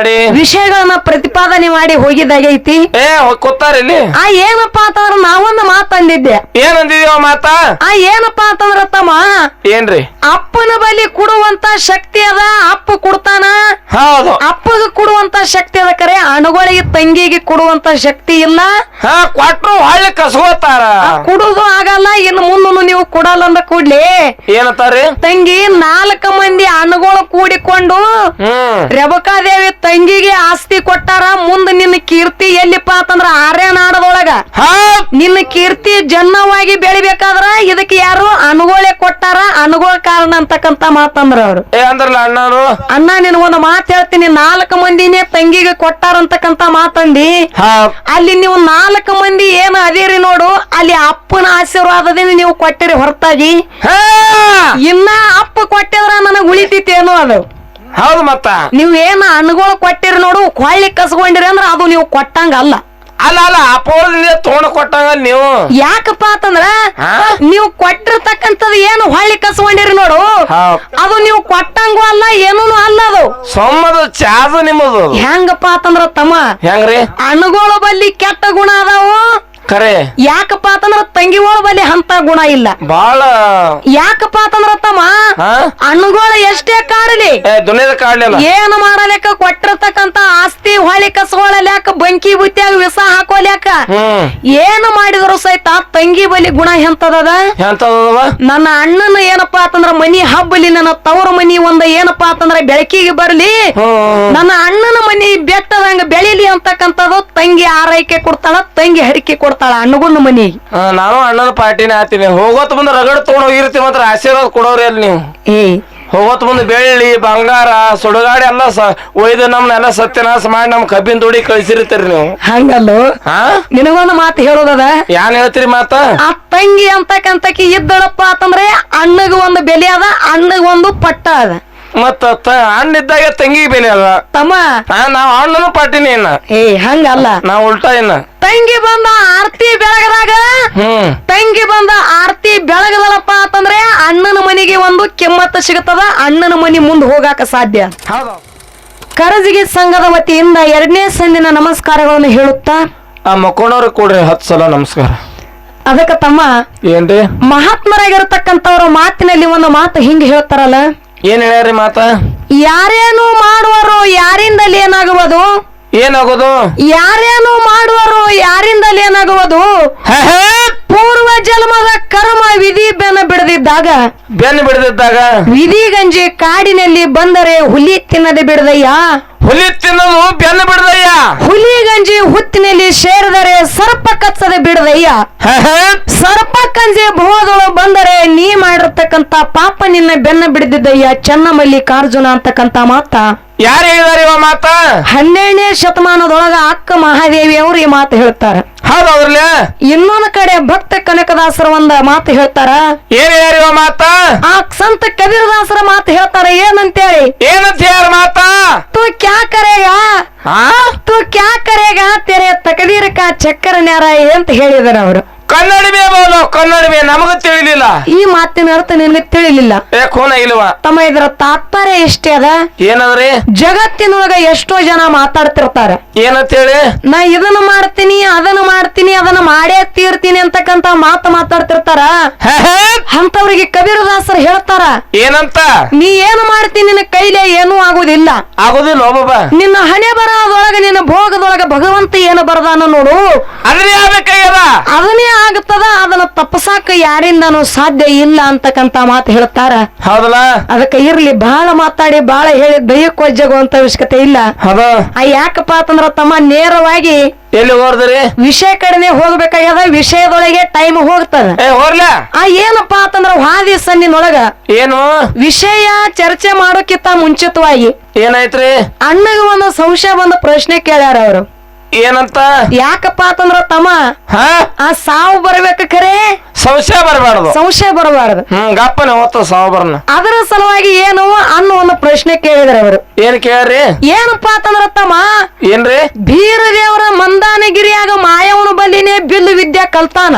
ಮಾಡಿ ವಿಷಯಗಳನ್ನ ಪ್ರತಿಪಾದನೆ ಮಾಡಿ ಹೋಗಿದ್ದಾಗೈತಿ. ಏ ಕೂತಾರ ಇಲ್ಲಿ. ಆ ಏನಪ್ಪಾ ಅಂತಂದ್ರ ನಾವೊಂದು ಮಾತಂದಿದ್ದೆ ಏನ್ ಮಾತ? ಆ ಏನಪ್ಪಾ ಅಂತಂದ್ರ ತಮ್ಮ ಏನ್ರಿ? ಅಪ್ಪನ ಬಲಿ ಕೊಡುವಂತ ಶಕ್ತಿ ಅದ ಅಪ್ಪ ಕೊಡ್ತಾನ? ಹೌದು. ಅಪ್ಪಗ ಕೊಡುವಂತ ಶಕ್ತಿ ಅದ ಕರೆ ಅಣುಗಳಿಗೆ ತಂಗಿಗೆ ಕೊಡುವಂತ ಶಕ್ತಿ ಇಲ್ಲ. ಹಾ ಕೊಟ್ರು ಹೊಳ್ಳಿ ಕಸ್ಕೋತಾರ. ಕುಡುದು ಆಗಲ್ಲ ಇನ್ನು ಮುಂದನು ನೀವು ಕೊಡಲ್ಲ ಅಂದ ಕೂಡ್ಲಿ. ಏನತ್ತಾರ ತಂಗಿ ನಾಲ್ಕು ಮಂದಿ ಅಣುಗಳು ಕೂಡಿಕೊಂಡು ರೆಬಕಾದೇವಿ ತಂಗಿಗೆ ಆಸ್ತಿ ಕೊಟ್ಟಾರ ಮುಂದ ನಿನ್ನ ಕೀರ್ತಿ ಎಲ್ಲಿಪ್ಪ ಅಂತಂದ್ರ ಆರ್ಯನಾಡದೊಳಗ ಹಾ. ನಿನ್ನ ಕೀರ್ತಿ ಜನ್ನವಾಗಿ ಬೆಳಿಬೇಕಾದ್ರ ಇದಕ್ಕೆ ಯಾರು ಅನುಗೋಳೆ ಕೊಟ್ಟಾರ ಅನುಗೋಳ ಕಾರಣ ಅಂತಕ್ಕಂತ ಮಾತಂದ್ರ ಅವ್ರು. ಏ ಅಂದ್ರಲ್ಲ ಅಣ್ಣರು ಅಣ್ಣ ನಿನಗೊಂದು ಮಾತು ಹೇಳ್ತೀನಿ ನಾಲ್ಕು ಮಂದಿನೇ ತಂಗಿಗೆ ಕೊಟ್ಟಾರ ಅಂತಕ್ಕಂತ ಮಾತಂದಿ. ಅಲ್ಲಿ ನೀವು ನಾಲ್ಕು ಮಂದಿ ಏನು ಅದೇರಿ ನೋಡು ಅಲ್ಲಿ ಅಪ್ಪನ ಆಶೀರ್ವಾದದಿಂದ ನೀವು ಕೊಟ್ಟಿರಿ ಹೊರತಾಗಿ. ಹಾ. ಇನ್ನ ಅಪ್ಪ ಕೊಟ್ಟಿದ್ರ ನನಗ್ ಉಳಿತೈತೇನೋ ಅದು. ಹೌದು ಮತ್ತ. ನೀವ್ ಏನ ಹಣ್ಣುಗಳು ಕೊಟ್ಟಿರಿ ನೋಡು ಕೊಳ್ಳಿ ಕಸ್ಕೊಂಡಿರಿ ಅಂದ್ರ ಅದು ನೀವು ಕೊಟ್ಟಂಗ ಅಲ್ಲ. ಅಲ್ಲ ಅಲ್ಲ ಅಪೋದಿಂದ ತೋಣ ಕೊಟ್ಟಂಗ ನೀವು. ಯಾಕಪ್ಪ ಅಂತಂದ್ರ ಹಾ? ನೀವು ಕೊಟ್ಟಿರ್ತಕ್ಕಂಥದ್ದು ಏನು ಹೊಳ್ಳಿ ಕಸ್ಕೊಂಡಿರಿ ನೋಡು. ಹೌದ್. ಅದು ನೀವು ಕೊಟ್ಟಂಗೂ ಅಲ್ಲ ಏನೂ ಅಲ್ಲ ಅದು. ಸೊಮ್ಮದು ಚಾದು ನಿಮ್ಮದು ಅದು. ಹೆಂಗಪ್ಪ ಅಂತಂದ್ರ ತಮ್ಮ ಹೆಂಗ್ರಿ? ಹಣ್ಣುಗಳ ಬಲ್ಲಿ ಕೆಟ್ಟ ಗುಣ ಅದಾವು. ಖರೆ ಯಾಕಪ್ಪ ಅಂತಂದ್ರ ತಂಗಿಗಳ ಬಲ್ಲಿ ಅಂತ ಗುಣ ಇಲ್ಲ. ಬಾಳ. ಯಾಕಪ್ಪ ಅಂತಂದ್ರ ತಮ್ಮ ಅಣ್ಣಗೋಳ ಹಣ್ಣುಗಳು ಎಷ್ಟೇ ಕಾಡಲಿ. ಏ ದುನಿಯದ ಕಾಡ್ಲಿಲ್ಲ ಏನು ಮಾಡಲಿಕ್ಕ ಕೊಟ್ಟಿರ್ತಕ್ಕಂತ ಆಸ್ತಿ ಹೊಳಿ ಕಸ್ಕೊಳ್ಳಲ್ಯಾಕ ಬಂಕಿ ಬುತ್ತಿಯಾಗ ವಿಷ ಹಾಕೋಲ್ಯಾಕ. ಹ್ಮ್. ಏನು ಮಾಡಿದ್ರು ಸಹಿತ ತಂಗಿ ಬಲಿ ಗುಣ ಎಂತದದ ಎಂತದವ ನನ್ನ ಅಣ್ಣನ ಏನಪ್ಪ ಅಂತಂದ್ರ ಮನಿ ಹಬ್ಬಲಿ ನನ್ನ ತವರ ಮನಿ ಒಂದ ಏನಪ್ಪಾ ಅಂತಂದ್ರ ಬೆಳಕಿಗೆ ಬರ್ಲಿ. ಹ್ಮ್. ನನ್ನ ಅಣ್ಣನ ಮನಿ ಬೆಟ್ಟದಂಗ ಬೆಳಿಲಿ ಅಂತಕ್ಕಂಥದ್ದು ತಂಗಿ ಆರೈಕೆ ಕೊಡ್ತಾಳ ತಂಗಿ ಹರಿಕೆ ಕೊಡ್ತಾಳ. ಅಣ್ಣಗುಂದ ಮನಿಗೆ. ಹಾ, ನಾನು ಅಣ್ಣನ ಪಾರ್ಟಿನೇ ಆತೀನಿ. ಹೋಗೋತ್ ಮುಂದೆ ರಗಡ್ ತಗೊಂಡ್ ಹೋಗಿರ್ತೀವಿ ಮಾತ್ರ ಆಶೀರ್ವಾದ ಕೊಡೋರಿ ಅಲ್ಲಿ ನೀವು? ಏ. ಹೋಗೋತ್ ಮುಂದೆ ಬೆಳ್ಳಿ ಬಂಗಾರ ಸುಡುಗಾಡಿ ಎಲ್ಲ ಸ ಒಯ್ದು ನಮ್ನೆಲ್ಲ ಸತ್ಯನಾಶ ಮಾಡಿ ನಮ್ ಕಬ್ಬಿನ ದುಡಿ ಕಳ್ಸಿರ್ತೀರಿ ನೀವು. ಹಂಗಲ್ಲೋ? ಹಾ? ನಿನಗೊಂದು ಮಾತು ಹೇಳೋದದ? ಯಾನ್ ಹೇಳ್ತೀರಿ ಮಾತ? ಆ ತಂಗಿ ಅಂತಕ್ಕಂತಕಿ ಇದ್ದಳಪ್ಪ ಅಂತಂದ್ರೆ ಅಣ್ಣಗ ಒಂದು ಬೆಲೆ ಅದ ಅಣ್ಣಗ ಒಂದು ಪಟ್ಟ ಅದ. ಮತ್ತ ತ- ಹಣ್ಣ್ ಇದ್ದಾಗ ತಂಗಿ ಬೆಲೆ ಅಲ್ಲ. ತಮ್ಮ. ನಾನು ನಾವ್ ಅಣ್ಣನು ಪಾಟಿನಿ ಇನ್ನ. ಏ ಹಂಗಲ್ಲ ನಾವ್ ಉಲ್ಟಾ ಇನ್ನ. ತಂಗಿ ಬಂದ ಆರ್ತಿ ಬೆಳಗದಾಗ? ತಂಗಿ ಬಂದ ಆರ್ತಿ ಬೆಳಗದಲ್ಲಪ್ಪ ಅಂತಂದ್ರೆ ಅಣ್ಣನ ಮನೆಗೆ ಒಂದು ಕೆಮ್ಮತ್ತ ಸಿಗುತ್ತದ ಅಣ್ಣನ ಮನೆ ಮುಂದೆ ಹೋಗಾಕ ಸಾಧ್ಯ. ಕರಜಿಗೆ ಸಂಘದ ವತಿಯಿಂದ ಎರಡನೇ ಸಂದಿನ ನಮಸ್ಕಾರಗಳನ್ನು ಹೇಳುತ್ತಾ? ಆ ಮಕ್ಕೊಂಡವ್ರ ಕೊಡ್ರಿ ಹತ್ತು ಸಲ ನಮಸ್ಕಾರ. ಅದಕ್ಕೆ ತಮ್ಮ ಏನ್ರಿ? ಮಹಾತ್ಮರಾಗಿರತಕ್ಕಂಥವ್ರ ಮಾತಿನಲ್ಲಿ ಒಂದು ಮಾತು ಹಿಂಗೆ ಹೇಳ್ತಾರಲ್ಲ ಏನ್ ಹೇಳ್ಯಾರಿ ಮಾತ? ಯಾರೇನು ಮಾಡುವರು ಯಾರಿಂದಲೇ ಏನಾಗುವುದು? ಏನಾಗೋದು? ಯಾರೇನು ಮಾಡುವರು ಯಾರಿಂದಲೇ ಏನಾಗುವುದು? ಪೂರ್ವ ಜನ್ಮದ ಕರ್ಮ ವಿಧಿ ಬೆನ್ನ ಬಿಡದಿದ್ದಾಗ ಬೆನ್ನು ಬಿಡದಿದ್ದಾಗ? ವಿಧಿ ಗಂಜಿ ಕಾಡಿನಲ್ಲಿ ಬಂದರೆ ಹುಲಿ ತಿನ್ನದೆ ಬಿಡದಯ್ಯ? ಹುಲಿ ತಿನ್ನೋದು ಬೆನ್ನು ಬಿಡದಯ್ಯ. ಹುಲಿ ಗಂಜಿ ಹುತ್ತಿನಲ್ಲಿ ಸೇರಿದರೆ ಸರ್ಪ ಕಚ್ಚದೆ ಬಿಡದಯ್ಯ. ಸರ್ಪ ಕಂಜಿ ಭೋದಳು ಬಂದರೆ ನೀ ಮಾಡಿರ್ತಕ್ಕಂತ ಪಾಪ ನಿನ್ನ ಬೆನ್ನ ಬಿಡದಿದ್ದಯ್ಯ ಚನ್ನಮಲ್ಲಿಕಾರ್ಜುನ ಅಂತಕ್ಕಂತ ಮಾತ. ಯಾರು ಹೇಳಿದಾರೆ ಇವ ಮಾತ? ಹನ್ನೆರಡನೇ ಶತಮಾನದೊಳಗ ಅಕ್ಕ ಮಹಾದೇವಿ ಅವರು ಈ ಮಾತು ಹೇಳ್ತಾರೆ. ಹೌದು ಅವ್ರಲ್ಲ ಇನ್ನೊಂದು ಕಡೆ ಭಕ್ತ ಕನಕದಾಸರ ಒಂದ ಮಾತು ಹೇಳ್ತಾರ. ಏನ್ ಹೇಳ್ಯಾರ ಇವ ಮಾತ? ಆ ಸಂತ ಕಬೀರದಾಸರ ಮಾತು ಹೇಳ್ತಾರ ಏನಂತೇಳಿ? ಏನಂತ ಹೇಳಿ ಮಾತ? तू क्या करेगा ಹಾ तू क्या करेगा तेरे तकदीर का ಚಕ್ಕರ ನ್ಯಾರ ಅಂತ ಹೇಳಿದಾರ ಅವರು ಕನ್ನಡವೇ ಬೋಲು ಕನ್ನಡವೇ ನಮಗ ತಿಳಿಲಿಲ್ಲ. ಈ ಮಾತಿನ ಅರ್ಥ ನಿನಗೆ ತಿಳಿಲಿಲ್ಲ. ಏ ಖೂನ ಇಲ್ವಾ? ತಮ್ಮ ಇದರ ತಾತ್ಪರ್ಯ ಎಷ್ಟೇ ಅದ? ಏನಾದ್ರೆ? ಜಗತ್ತಿನೊಳಗ ಎಷ್ಟೋ ಜನ ಮಾತಾಡ್ತಿರ್ತಾರೆ. ಏನಂತ ಹೇಳಿ? ನಾ ಇದನ್ನ ಮಾಡ್ತೀನಿ ಅದನ್ನ ಮಾಡ್ತೀನಿ ಅದನ್ನ ಮಾಡೇ ತೀರ್ತೀನಿ ಅಂತಕ್ಕಂತ ಮಾತು ಮಾತಾಡ್ತಿರ್ತಾರ. ಹೇ, ಹೇ, ಅಂತವ್ರಿಗೆ ಕಬೀರದಾಸರು ಹೇಳ್ತಾರ ಏನಂತ? ನೀ ಏನು ಮಾಡ್ತೀನಿ ನಿನ್ನ ಕೈಲೇ ಏನೂ ಆಗುದಿಲ್ಲ. ಆಗೋದಿಲ್ಲ ನಿನ್ನ ಹಣೆ ಬರೋದೊಳಗ ನಿನ್ನ ಭೋಗದೊಳಗ ಭಗವಂತ ಏನು ಬರದಾನ ನೋಡು. ಅದ್ರಿ ಆಗ್ಬೇಕಾಗ್ಯದ? ಅದನ್ನೇ ಆಗುತ್ತದ ಅದನ್ನ ತಪ್ಪಸಾಕ ಯಾರಿಂದನೂ ಸಾಧ್ಯ ಇಲ್ಲ ಅಂತಕ್ಕಂತ ಮಾತು ಹೇಳ್ತಾರ. ಹೌದಲ್ಲ? ಅದಕ್ಕೆ ಇರ್ಲಿ ಬಹಳ ಮಾತಾಡಿ ಬಹಳ ಹೇಳಿ ದೈಯಕ್ಕೆ ಒಜ್ಜಗುವಂತ ಅವಶ್ಯಕತೆ ಇಲ್ಲ. ಹೌದು. ಆ ಯಾಕಪ್ಪ ಅಂತಂದ್ರ ತಮ್ಮ ನೇರವಾಗಿ ಎಲ್ಲಿ ಹೋದ್ರಿ? ವಿಷಯ ಕಡೆನೆ ಹೋಗ್ಬೇಕಾಗ್ಯದ ವಿಷಯದೊಳಗೆ ಟೈಮ್ ಹೋಗ್ತದ. ಏ ಹೋರ್ಲ ಆ ಏನಪ್ಪಾ ಅಂತಂದ್ರ ವಾದಿ ಸನ್ನಿನೊಳಗ ಏನು? ವಿಷಯ ಚರ್ಚೆ ಮಾಡೋಕ್ಕಿಂತ ಮುಂಚಿತವಾಗಿ ಏನಾಯ್ತ್ರಿ? ಅಣ್ಣಗ ಒಂದು ಸಂಶಯ ಒಂದು ಪ್ರಶ್ನೆ ಕೇಳ್ಯಾರ ಅವರು. ಏನಂತ? ಯಾಕಪ್ಪ ಅಂತಂದ್ರ ತಮ್ಮ ಹಾ? ಆ ಸಾವು ಬರ್ಬೇಕು ಖರೆ? ಸಂಶಯ ಬರಬಾರ್ದು. ಸಂಶಯ ಬರಬಾರದು. ಹ್ಮ್ ಗಪ್ಪನೆ ಸಾವು ಬರನ ಅದರ ಸಲುವಾಗಿ ಏನು ಅನ್ನೋ ಒಂದು ಪ್ರಶ್ನೆ ಕೇಳಿದ್ರ ಅವರು. ಏನ್ ಕೇಳ್ರಿ? ಏನಪ್ಪ ಅಂತಂದ್ರ ತಮ್ಮ ಏನ್ರಿ? ಬೀರ ದೇವರ ಮಂದಾನಗಿರಿಯಾಗ ಮಾಯವನು ಬಲ್ಲಿನೇ ಬಿಲ್ಲು ವಿದ್ಯಾ ಕಲ್ತಾನ.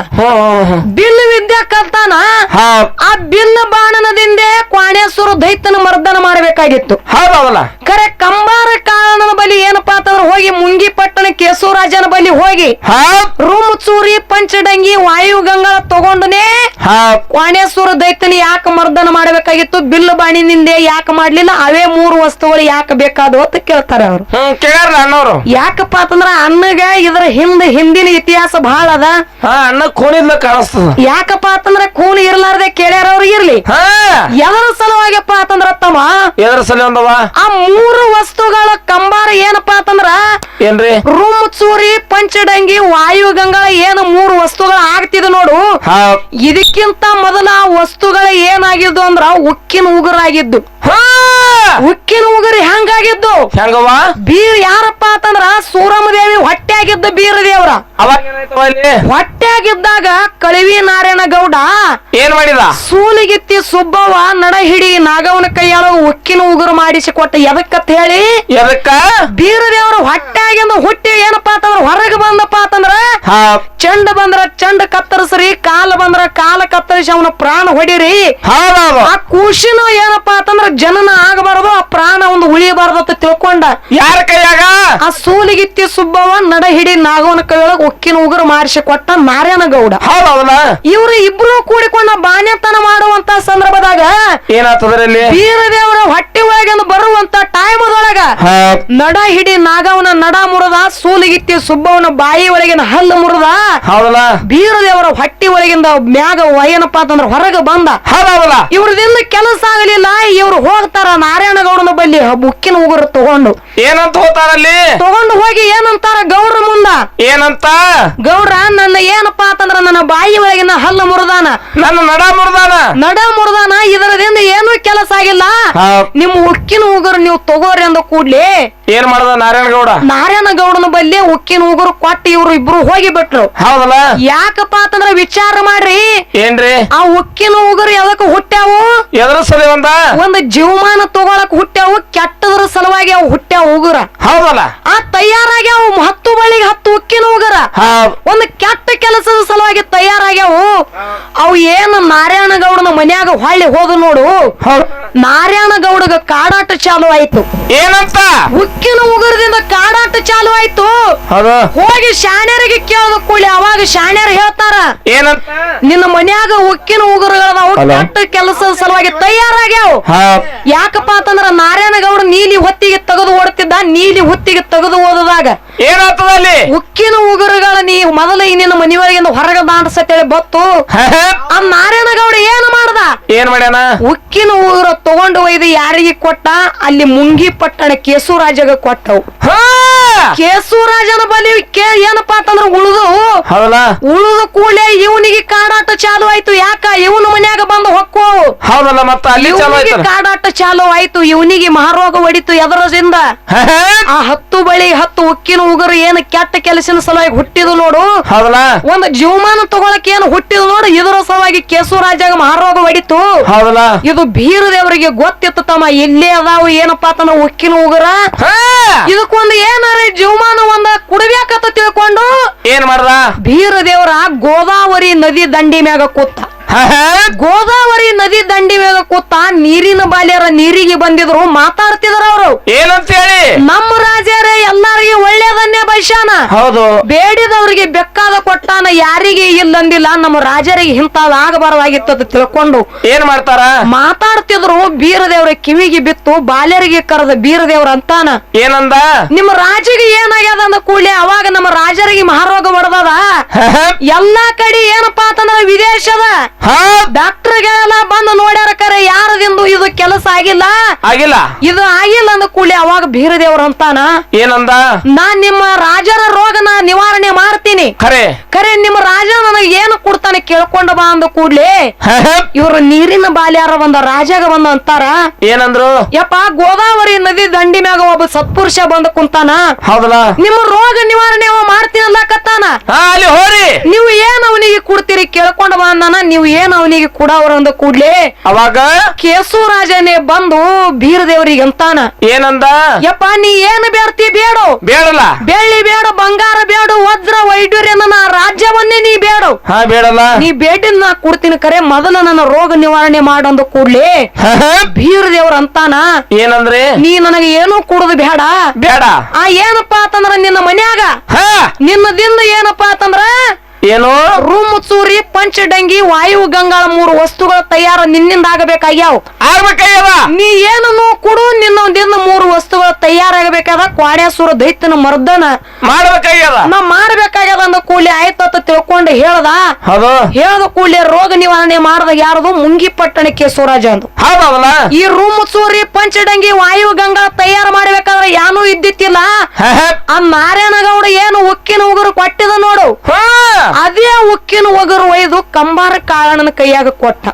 ಬಿಲ್ಲು ವಿದ್ಯಾ ಕಲ್ತಾನ? ಹಾ. ಆ ಬಿಲ್ಲ ಬಾಣನದಿಂದ ಕ್ವಾಣೇಶ್ವರ ದೈತನ ಮರ್ದನ ಮಾಡಬೇಕಾಗಿತ್ತು. ಹೌದಲ್ಲ ಕರೆ ಕಂಬಾರ ಕಾರಣನ ಬಲಿ ಕೇಸೂರಾಜನ ಬಳಿ ಹೋಗಿ ರೂಮ್ ಚೂರಿ ಪಂಚಡಂಗಿ ವಾಯು ಗಂಗಳ ತಗೊಂಡನೆ ಹಾ. ವಾಣೇಶ್ವರ ದೈತ್ಯನ ಯಾಕೆ ಮರ್ದನ ಮಾಡಬೇಕಾಗಿತ್ತು? ಬಿಲ್ಲು ಬಾಣಿನಿಂದ ಯಾಕೆ ಮಾಡ್ಲಿಲ್ಲ? ಅವೇ ಮೂರು ವಸ್ತುಗಳು ಯಾಕೆ ಬೇಕಾದವು ಅಂತ ಕೇಳ್ತಾರೆ ಅವ್ರು. ಹ್ಮ್ ಅಣ್ಣವ್ರು. ಯಾಕಪ್ಪ ಅಂತಂದ್ರ ಅನ್ನಗ ಇದ್ರ ಹಿಂದ ಹಿಂದಿನ ಇತಿಹಾಸ ಬಹಳ ಅದ. ಹಾ ಅಣ್ಣ ಕೋಣಿದ್ಲ ಕಾಣಿಸ್ತದ. ಯಾಕಪ್ಪ ಅಂತಂದ್ರ ಕೂಲಿ ಇರ್ಲಾರ್ದೆ ಕೇಳ್ಯಾರ ಇರ್ಲಿ. ಹಾ. ಎದರ ಸಲುವಾಗಪ್ಪ ಅಂತಂದ್ರ ತಮ್ಮ? ಎದ್ರ ಸಲ ಒಂದವ ಆ ಮೂರು ವಸ್ತುಗಳ ಕಂಬಾರ ಏನಪ್ಪಾ ಅಂತಂದ್ರ ಏನ್ರಿ? ರೂಮ್ ಚೂರಿ ಪಂಚಡಂಗಿ ವಾಯುಗಂಗಳ ಏನು ಮೂರು ವಸ್ತುಗಳು ಆಗ್ತಿದೆ ನೋಡು. ಇದಕ್ಕಿಂತ ಮೊದಲ ವಸ್ತುಗಳ ಏನಾಗಿದ್ದು ಅಂದ್ರ ಉಕ್ಕಿನ ಉಗುರಾಗಿದ್ದು. ಉಕ್ಕಿನ ಉಗುರು ಹೆಂಗಾಗಿದ್ದು? ಹೆಂಗವ ಬೀರ್ ಯಾರಪ್ಪ ಅಂತಂದ್ರ ಸೂರಮ್ಮ ದೇವಿ ಹೊಟ್ಟೆ ಆಗಿದ್ದ ಬೀರ ದೇವ್ರ ಅವಾಗ ಆಗಿದ್ದಾಗ ಕಳವಿ ನಾರಾಯಣ ಗೌಡ ಏನ್ ಮಾಡಿದ? ಸೂಲಿಗಿತ್ತಿ ಸುಬ್ಬವ್ವ ನಡ ಹಿಡಿ ನಾಗವನ ಕೈಯೊಳಗ ಉಕ್ಕಿನ ಉಗುರು ಮಾಡಿಸಿ ಕೊಟ್ಟ ಎದಕ್ಕಂತ ಹೇಳಿ ಎದಕ್ಕ? ಬೀರ ದೇವ್ರ ಹೊಟ್ಟೆ ಆಗಿಂದ ಹುಟ್ಟಿ ಏನಪ್ಪಾ ಅಂತಂದ್ರ ಹೊರಗೆ ಬಂದಪ್ಪ ಅಂತಂದ್ರ ಹಾ. ಚಂಡ ಬಂದ್ರ ಚಂಡ ಕತ್ತರಿಸ್ರಿ ಕಾಲ ಬಂದ್ರ ಕಾಲ ಕತ್ತರಿಸಿ ಅವನ ಪ್ರಾಣ ಹೊಡಿರಿ. ಹೌದೌದು. ಆ ಕೂಸಿನ ಏನಪ್ಪಾ ಅಂತಂದ್ರ ಜನನ ಆಗಬಾರದು ಆ ಪ್ರಾಣ ಒಂದು ಉಳಿಯಬಾರದು ಅಂತ ತಿಳ್ಕೊಂಡ. ಯಾರ ಕೈಯಾಗ? ಆ ಸೂಲಿಗಿತ್ತಿ ಸುಬ್ಬವ ನಡ ಹಿಡಿ ನಾಗವನ ಕೈಯೊಳಗ ಉಕ್ಕಿನ ಉಗುರು ಮಾರಿಸಿ ಕೊಟ್ಟ ನಾರಾಯಣ ಗೌಡ. ಹೌದೌದಲ್ಲ ಇವ್ರು ಇಬ್ರು ಕೂಡಿಕೊಂಡ ಬಾಣ್ಯತನ ಮಾಡುವಂತ ಸಂದರ್ಭದಾಗ ಏನಾಗ್ತದ್ರಲ್ಲಿ ಹೊಟ್ಟೆ ಒಳಗಿಂದ ಬರುವಂತ ಟೈಮ್ ಒಳಗ ನಡ ಹಿಡಿ ನಾಗವನ ನಡ ಮುರದ ಸೂಲಿಗಿತ್ತಿ ಸುಬ್ಬವನ ಬಾಯಿ ಒಳಗಿನ ಹಲ್ಲು ಮುರಿದ ಹೌದಲ್ಲ? ಬೀರದೇವರ ಹೊಟ್ಟಿ ಒಳಗಿಂದ ಮ್ಯಾಗ ಏನಪ್ಪಾ ಅಂತಂದ್ರ ಹೊರಗೆ ಬಂದ. ಹೌದಲ್ಲ ಇವ್ರದಿಂದ ಕೆಲಸ ಆಗಲಿಲ್ಲ ಇವ್ರು ಹೋಗ್ತಾರ ನಾರಾಯಣಗೌಡನ ಬಲ್ಲಿ ಬುಕ್ಕಿನ ಉಗುರು ತಗೊಂಡು. ಏನಂತ ಹೋಗ್ತಾರಲ್ಲಿ ತಗೊಂಡು ಹೋಗಿ ಏನಂತಾರ ಗೌಡ್ರ ಮುಂದ? ಏನಂತ? ಗೌಡ್ರ ನನ್ನ ಏನಪ್ಪಾ ಅಂತಂದ್ರ ನನ್ನ ಬಾಯಿ ಒಳಗಿನ ಹಲ್ಲ ಮುರದಾನ. ನನ್ನ ನಡ ಮುರದಾನ? ನಡ ಮುರದಾನ ಇದರದಿಂದ ಏನೂ ಕೆಲಸ ಆಗಿಲ್ಲ. ನಿಮ್ಮ ನಿಮ್ ಉಕ್ಕಿನ ಉಗುರು ನೀವು ತಗೋರಿ ಅಂದ ಕೂಡ್ಲಿ ಏನ್ ಮಾಡದ ನಾರಾಯಣಗೌಡ ನಾರಾಯಣ ಗೌಡನ ಬಲ್ಲಿ ಉಕ್ಕಿನ ಉಗುರು ಕೊಟ್ಟು ಇವ್ರು ಇಬ್ರು ಹೋಗಿ ಬಿಟ್ರು. ಹೌದಲ್ಲ? ಯಾಕಪ್ಪ ಅಂತಂದ್ರ ವಿಚಾರ ಮಾಡ್ರಿ. ಏನ್ರಿ? ಆ ಉಕ್ಕಿನ ಉಗುರು ಎದಕ್ ಹುಟ್ಟ್ಯಾವು? ಎದ್ರ ಸಲ ಒಂದ ಒಂದು ಜೀವಮಾನ ತಗೊಳಕ್ ಹುಟ್ಟ್ಯಾವು ಕೆಟ್ಟದ್ರ ಸಲುವಾಗಿ ಅವು ಹುಟ್ಟ್ಯಾವ ಉಗುರ. ಹೌದಲ್ಲ? ಆ ತಯಾರಾಗ್ಯಾವು ಹತ್ತು ಬಳಿಗೆ ಹತ್ತು ಉಕ್ಕಿನ ಉಗುರ. ಒಂದು ಕೆಟ್ಟ ಕೆಲಸದ ಸಲುವಾಗಿ ತಯಾರಾಗ್ಯಾವು. ಅವು ಏನು ನಾರಾಯಣ ಗೌಡನ ಮನ್ಯಾಗ ಹೊಳ್ಳಿ ಹೋದ ನೋಡು. ನಾರಾಯಣ ಗೌಡಗ ಕಾಡಾಟ ಚಾಲು ಆಯ್ತು. ಏನಂತ? ಉಕ್ಕಿನ ಉಗುರದಿಂದ ಕಾಡಾಟ ಚಾಲು ಆಯ್ತು. ಹೋಗಿ ಶಾಣ್ಯರಿಗೆ ಕೇಳಿದ ಕೂಡಲಿ ಅವಾಗ ಶಾಣ್ಯರು ಹೇಳ್ತಾರ ಏನಂತ? ನಿನ್ನ ಮನ್ಯಾಗ ಉಕ್ಕಿನ ಉಗುರುಗಳದಾವು Hello? ಕೆಟ್ಟ ಕೆಲಸದ ಸಲುವಾಗಿ ತಯಾರಾಗ್ಯಾವ. ಹಾ. ಯಾಕಪ್ಪ ಅಂತಂದ್ರ ನಾರಾಯಣಗೌಡ ನೀಲಿ ಹೊತ್ತಿಗೆ ತೆಗೆದು ಓಡ್ತಿದ್ದ ನೀಲಿ ಹೊತ್ತಿಗೆ ತೆಗೆದು ಓದದಾಗ ಏನಾಗ್ತದಲ್ಲಿ ಉಕ್ಕಿನ ಉಗುರುಗಳ ನೀ ಮೊದಲ ಇನ್ನೇನು ಮನೆಯವರಿಗೆ ಹೊರಗೆ ದಾಂಡಸತ್ತೇಳಿ ಬತ್ತು. ಆ ನಾರಾಯಣ ಗೌಡ ಏನು ಮಾಡ್ದ? ಏನ್ ಮಾಡ್ಯಾನ? ಉಕ್ಕಿನ ಉಗುರು ತಗೊಂಡು ಒಯ್ದು ಯಾರಿಗೆ ಕೊಟ್ಟ? ಅಲ್ಲಿ ಮುಂಗಿ ಪಟ್ಟಣ ಕೇಸುರಾಜಗ ಕೊಟ್ಟವು. ಹಾ! ಕೇಸುರಾಜನ ಬಲಿ ಕೇ ಏನಪ್ಪಾ ಅಂತಂದ್ರ ಉಳಿದು. ಉಳಿದ ಕೂಡಲೇ ಇವನಿಗೆ ಕಾಡಾಟ ಚಾಲು ಆಯ್ತು. ಯಾಕ? ಇವನು ಮನ್ಯಾಗ ಬಂದು ಹೊಕ್ಕೋ ಹೌದಲ್ಲ ಮತ್ತ ಅಲ್ಲಿ ಕಾಡಾಟ ಚಾಲು ಆಯ್ತು. ಇವನಿಗೆ ಮಹಾರೋಗ ಹೊಡಿತು ಎದರದಿಂದ. ಆ ಹತ್ತು ಬಳಿ ಹತ್ತು ಉಕ್ಕಿನ ಉಗುರು ಏನು ಕೆಟ್ಟ ಕೆಲಸನ ಸಲುವಾಗಿ ಹುಟ್ಟಿದು ನೋಡು. ಹೌದಲ್ಲ? ಒಂದು ಜೀವಮಾನ ತಗೊಳಕ್ ಏನು ಹುಟ್ಟಿದು ನೋಡು ಇದರ ಸಲುವಾಗಿ ಕೇಸುರಾಜಾಗ ಮಹಾರೋಗ ಹೊಡಿತು. ಹೌದಲ್ಲ? ಇದು ಬೀರದೇವರಿಗೆ ಗೊತ್ತಿತ್ತು ತಮ್ಮ ಎಲ್ಲೇ ಅದಾವು ಏನಪ್ಪಾ ತನ್ನ ಉಕ್ಕಿನ ಉಗುರ. ಹಾ! ಇದಕ್ಕೊಂದು ಏನಾರ ಜೀವಮಾನ ಒಂದ ಕುಡಬೇಕಂತ ತಿಳ್ಕೊಂಡು ಏನ್ ಮಾಡ್ದ? ಬೀರ ದೇವರ ಗೋದಾವರಿ ನದಿ ದಂಡಿ ಮ್ಯಾಗ ಕೂತ. ಗೋದಾವರಿ ನದಿ ದಂಡಿ ಮೇಲೆ ಕೂತ ನೀರಿನ ಬಾಲ್ಯರ ನೀರಿಗೆ ಬಂದಿದ್ರು ಮಾತಾಡ್ತಿದ್ರ ಅವರು. ಏನಂತ ಹೇಳಿ ನಮ್ಮ ರಾಜರೇ ಎಲ್ಲರಿಗೆ ಒಳ್ಳೇದನ್ನೇ ಬೈಶಾನ ಹೌದು. ಬೇಡಿದವರಿಗೆ ಬೆಕ್ಕಾದ ಕೊಟ್ಟಾನ ಯಾರಿಗೆ ಇಲ್ಲಂದಿಲ್ಲ ನಮ್ಮ ರಾಜರಿಗೆ ಇಂಥದ್ ಆಗಬಾರದಾಗಿತ್ತು ಅಂತ ತಿಳ್ಕೊಂಡು. ಏನ್ ಮಾಡ್ತಾರ? ಮಾತಾಡ್ತಿದ್ರು ಬೀರದೇವ್ರ ಕಿವಿಗೆ ಬಿತ್ತು ಬಾಲ್ಯರಿಗೆ ಕರೆದ ಬೀರದೇವ್ರ ಅಂತಾನ. ಏನಂದ? ನಿಮ್ಮ ರಾಜಿಗೆ ಏನಾಗ್ಯದ ಅಂದ ಕೂಡಲೇ ಅವಾಗ ನಮ್ಮ ರಾಜರಿಗೆ ಮಹಾರೋಗ ಹೊಡೆದದ. ಎಲ್ಲಾ ಕಡೆ ಏನಪ್ಪಾ ಅಂತಂದ್ರ ವಿದೇಶದ. ಹಾ? ಡಾಕ್ಟರ್ಗಳೆಲ್ಲ ಬಂದು ನೋಡ್ಯಾರ ಕರೆ ಯಾರದಿಂದು ಇದು ಕೆಲಸ ಆಗಿಲ್ಲ? ಆಗಿಲ್ಲ. ಇದು ಆಗಿಲ್ಲ ಅಂದ ಕೂಡಲೇ ಅವಾಗ ಬೀರದೇವ್ರ ಅಂತಾನ? ಏನಂದ? ನಾನ್ ನಿಮ್ಮ ರಾಜರ ರೋಗನ ನಿವಾರಣೆ ಮಾಡ್ತೀನಿ. ಖರೆ ಖರೆ ನಿಮ್ಮ ರಾಜ ನನಗೆ ಏನು ಕೊಡ್ತಾನೆ ಕೇಳ್ಕೊಂಡ ಬಾ ಅಂದ ಕೂಡ್ಲೆ. ಇವ್ರ ನೀರಿನ ಬಾಲ್ಯಾರ ಬಂದ ರಾಜಾಗ ಬಂದ ಅಂತಾರ? ಏನಂದ್ರು? ಯಪ್ಪ ಗೋದಾವರಿ ನದಿ ದಂಡಿ ಮ್ಯಾಗ ಒಬ್ಬ ಸತ್ಪುರುಷ ಬಂದ ಕುಂತಾನ? ಹೌದಲ್ಲ. ನಿಮ್ಮ ರೋಗ ನಿವಾರಣೆ ಅವ ಮಾಡ್ತೀನಲ್ಲ ಕತ್ತಾನ? ಹಾ ಅಲ್ಲಿ ಹೋರಿ. ನೀವು ಏನ್ ಅವನಿಗೆ ಕೊಡ್ತೀರಿ ಕೇಳ್ಕೊಂಡ ಬಾ ಅಂದಾನ ನೀವು ಏನ್ ಅವನಿಗೆ ಕೂಡ ಅಂದ ಕೂಡ್ಲೆ ಅವಾಗ? ಕೇಸುರಾಜನೇ ಬಂದು ಬೀರದೇವ್ರಿಗೆ ಅಂತಾನ. ಏನಂದ? ಯಪ್ಪ ನೀ ಏನು ಬೇಡ್ತಿ ಬೇಡು. ಬೇಡಲ್ಲ? ಬೆಳ್ಳಿ ಬೇಡ ಬಂಗಾರ ಬೇಡು ವಜ್ರ ವೈಡೂರ್ಯ ನನ್ನ ರಾಜ್ಯವನ್ನೇ ನೀ ಬೇಡ. ಹಾ ಬೇಡಲ್ಲ? ನೀ ಬೇಡಿನ ನಾ ಕೊಡ್ತೀನಿ ಕರೆ ಮೊದಲ ನನ್ನ ರೋಗ ನಿವಾರಣೆ ಮಾಡಂದ ಕೂಡ್ಲೆ. ಬೀರ್ ದೇವ್ರ ಅಂತಾನ. ಏನಂದ್ರೆ? ನೀ ನನಗೆ ಏನು ಕೊಡುದು ಬೇಡ. ಬೇಡ. ಆ ಏನಪ್ಪಾ ಅಂತಂದ್ರ ನಿನ್ನ ಮನ್ಯಾಗ. ಹಾ? ನಿನ್ನದಿಂದ ಏನಪ್ಪಾ ಅಂತಂದ್ರ ಏನು? ರೂಮ್ ಚೂರಿ ಪಂಚಡಂಗಿ ವಾಯು ಗಂಗಾಳ ಮೂರು ವಸ್ತುಗಳು ತಯಾರು ನಿನ್ನಿಂದ ಆಗಬೇಕಾಗ್ಯಾವ. ಆಗ್ಬೇಕಾಗ್ಯದ? ನೀ ಏನನ್ನು ಕೊಡು ನಿನ್ನೊಂದಿಂದ ಮೂರು ವಸ್ತುಗಳು ತಯಾರಾಗಬೇಕಾದ ಕ್ವಾಡ್ಯಾಸುರ ದೈತ್ಯನ ಮರ್ದನ. ಮಾಡ್ಬೇಕಾಗ್ಯದ? ನಾ ಮಾಡ್ಬೇಕಾಗ್ಯದ ಅಂದ ಕೂಲಿ ಆಯ್ತತ್ತ ತಿಳ್ಕೊಂಡು ಹೇಳ್ದ. ಹೌದು. ಹೇಳ್ದ ಕೂಲಿ ರೋಗ ನಿವಾರಣೆ ಮಾಡದ ಯಾರದು? ಮುಂಗಿ ಪಟ್ಟಣಕ್ಕೆ ಸ್ವರಾಜ ಅಂದು. ಹೌದಲ್ಲ ಈ ರೂಮ್ ಚೂರಿ ಪಂಚಡಂಗಿ ವಾಯು ಗಂಗಾ ತಯಾರು ಮಾಡ್ಬೇಕಾದ್ರೆ ಯಾನೂ ಇದ್ದಿತ್ತಿಲ್ಲ. ಆ ನಾರಾಯಣಗೌಡ ಏನು ಉಕ್ಕಿನ ಉಗುರು ಕೊಟ್ಟಿದ ನೋಡು. ಹಾ. ಅದೇ ಉಕ್ಕಿನ ಒಗರು ಒಯ್ದು ಕಂಬಾರ ಕಾಳಣ್ಣನ ಕೈಯಾಗ ಕೊಟ್ಟ.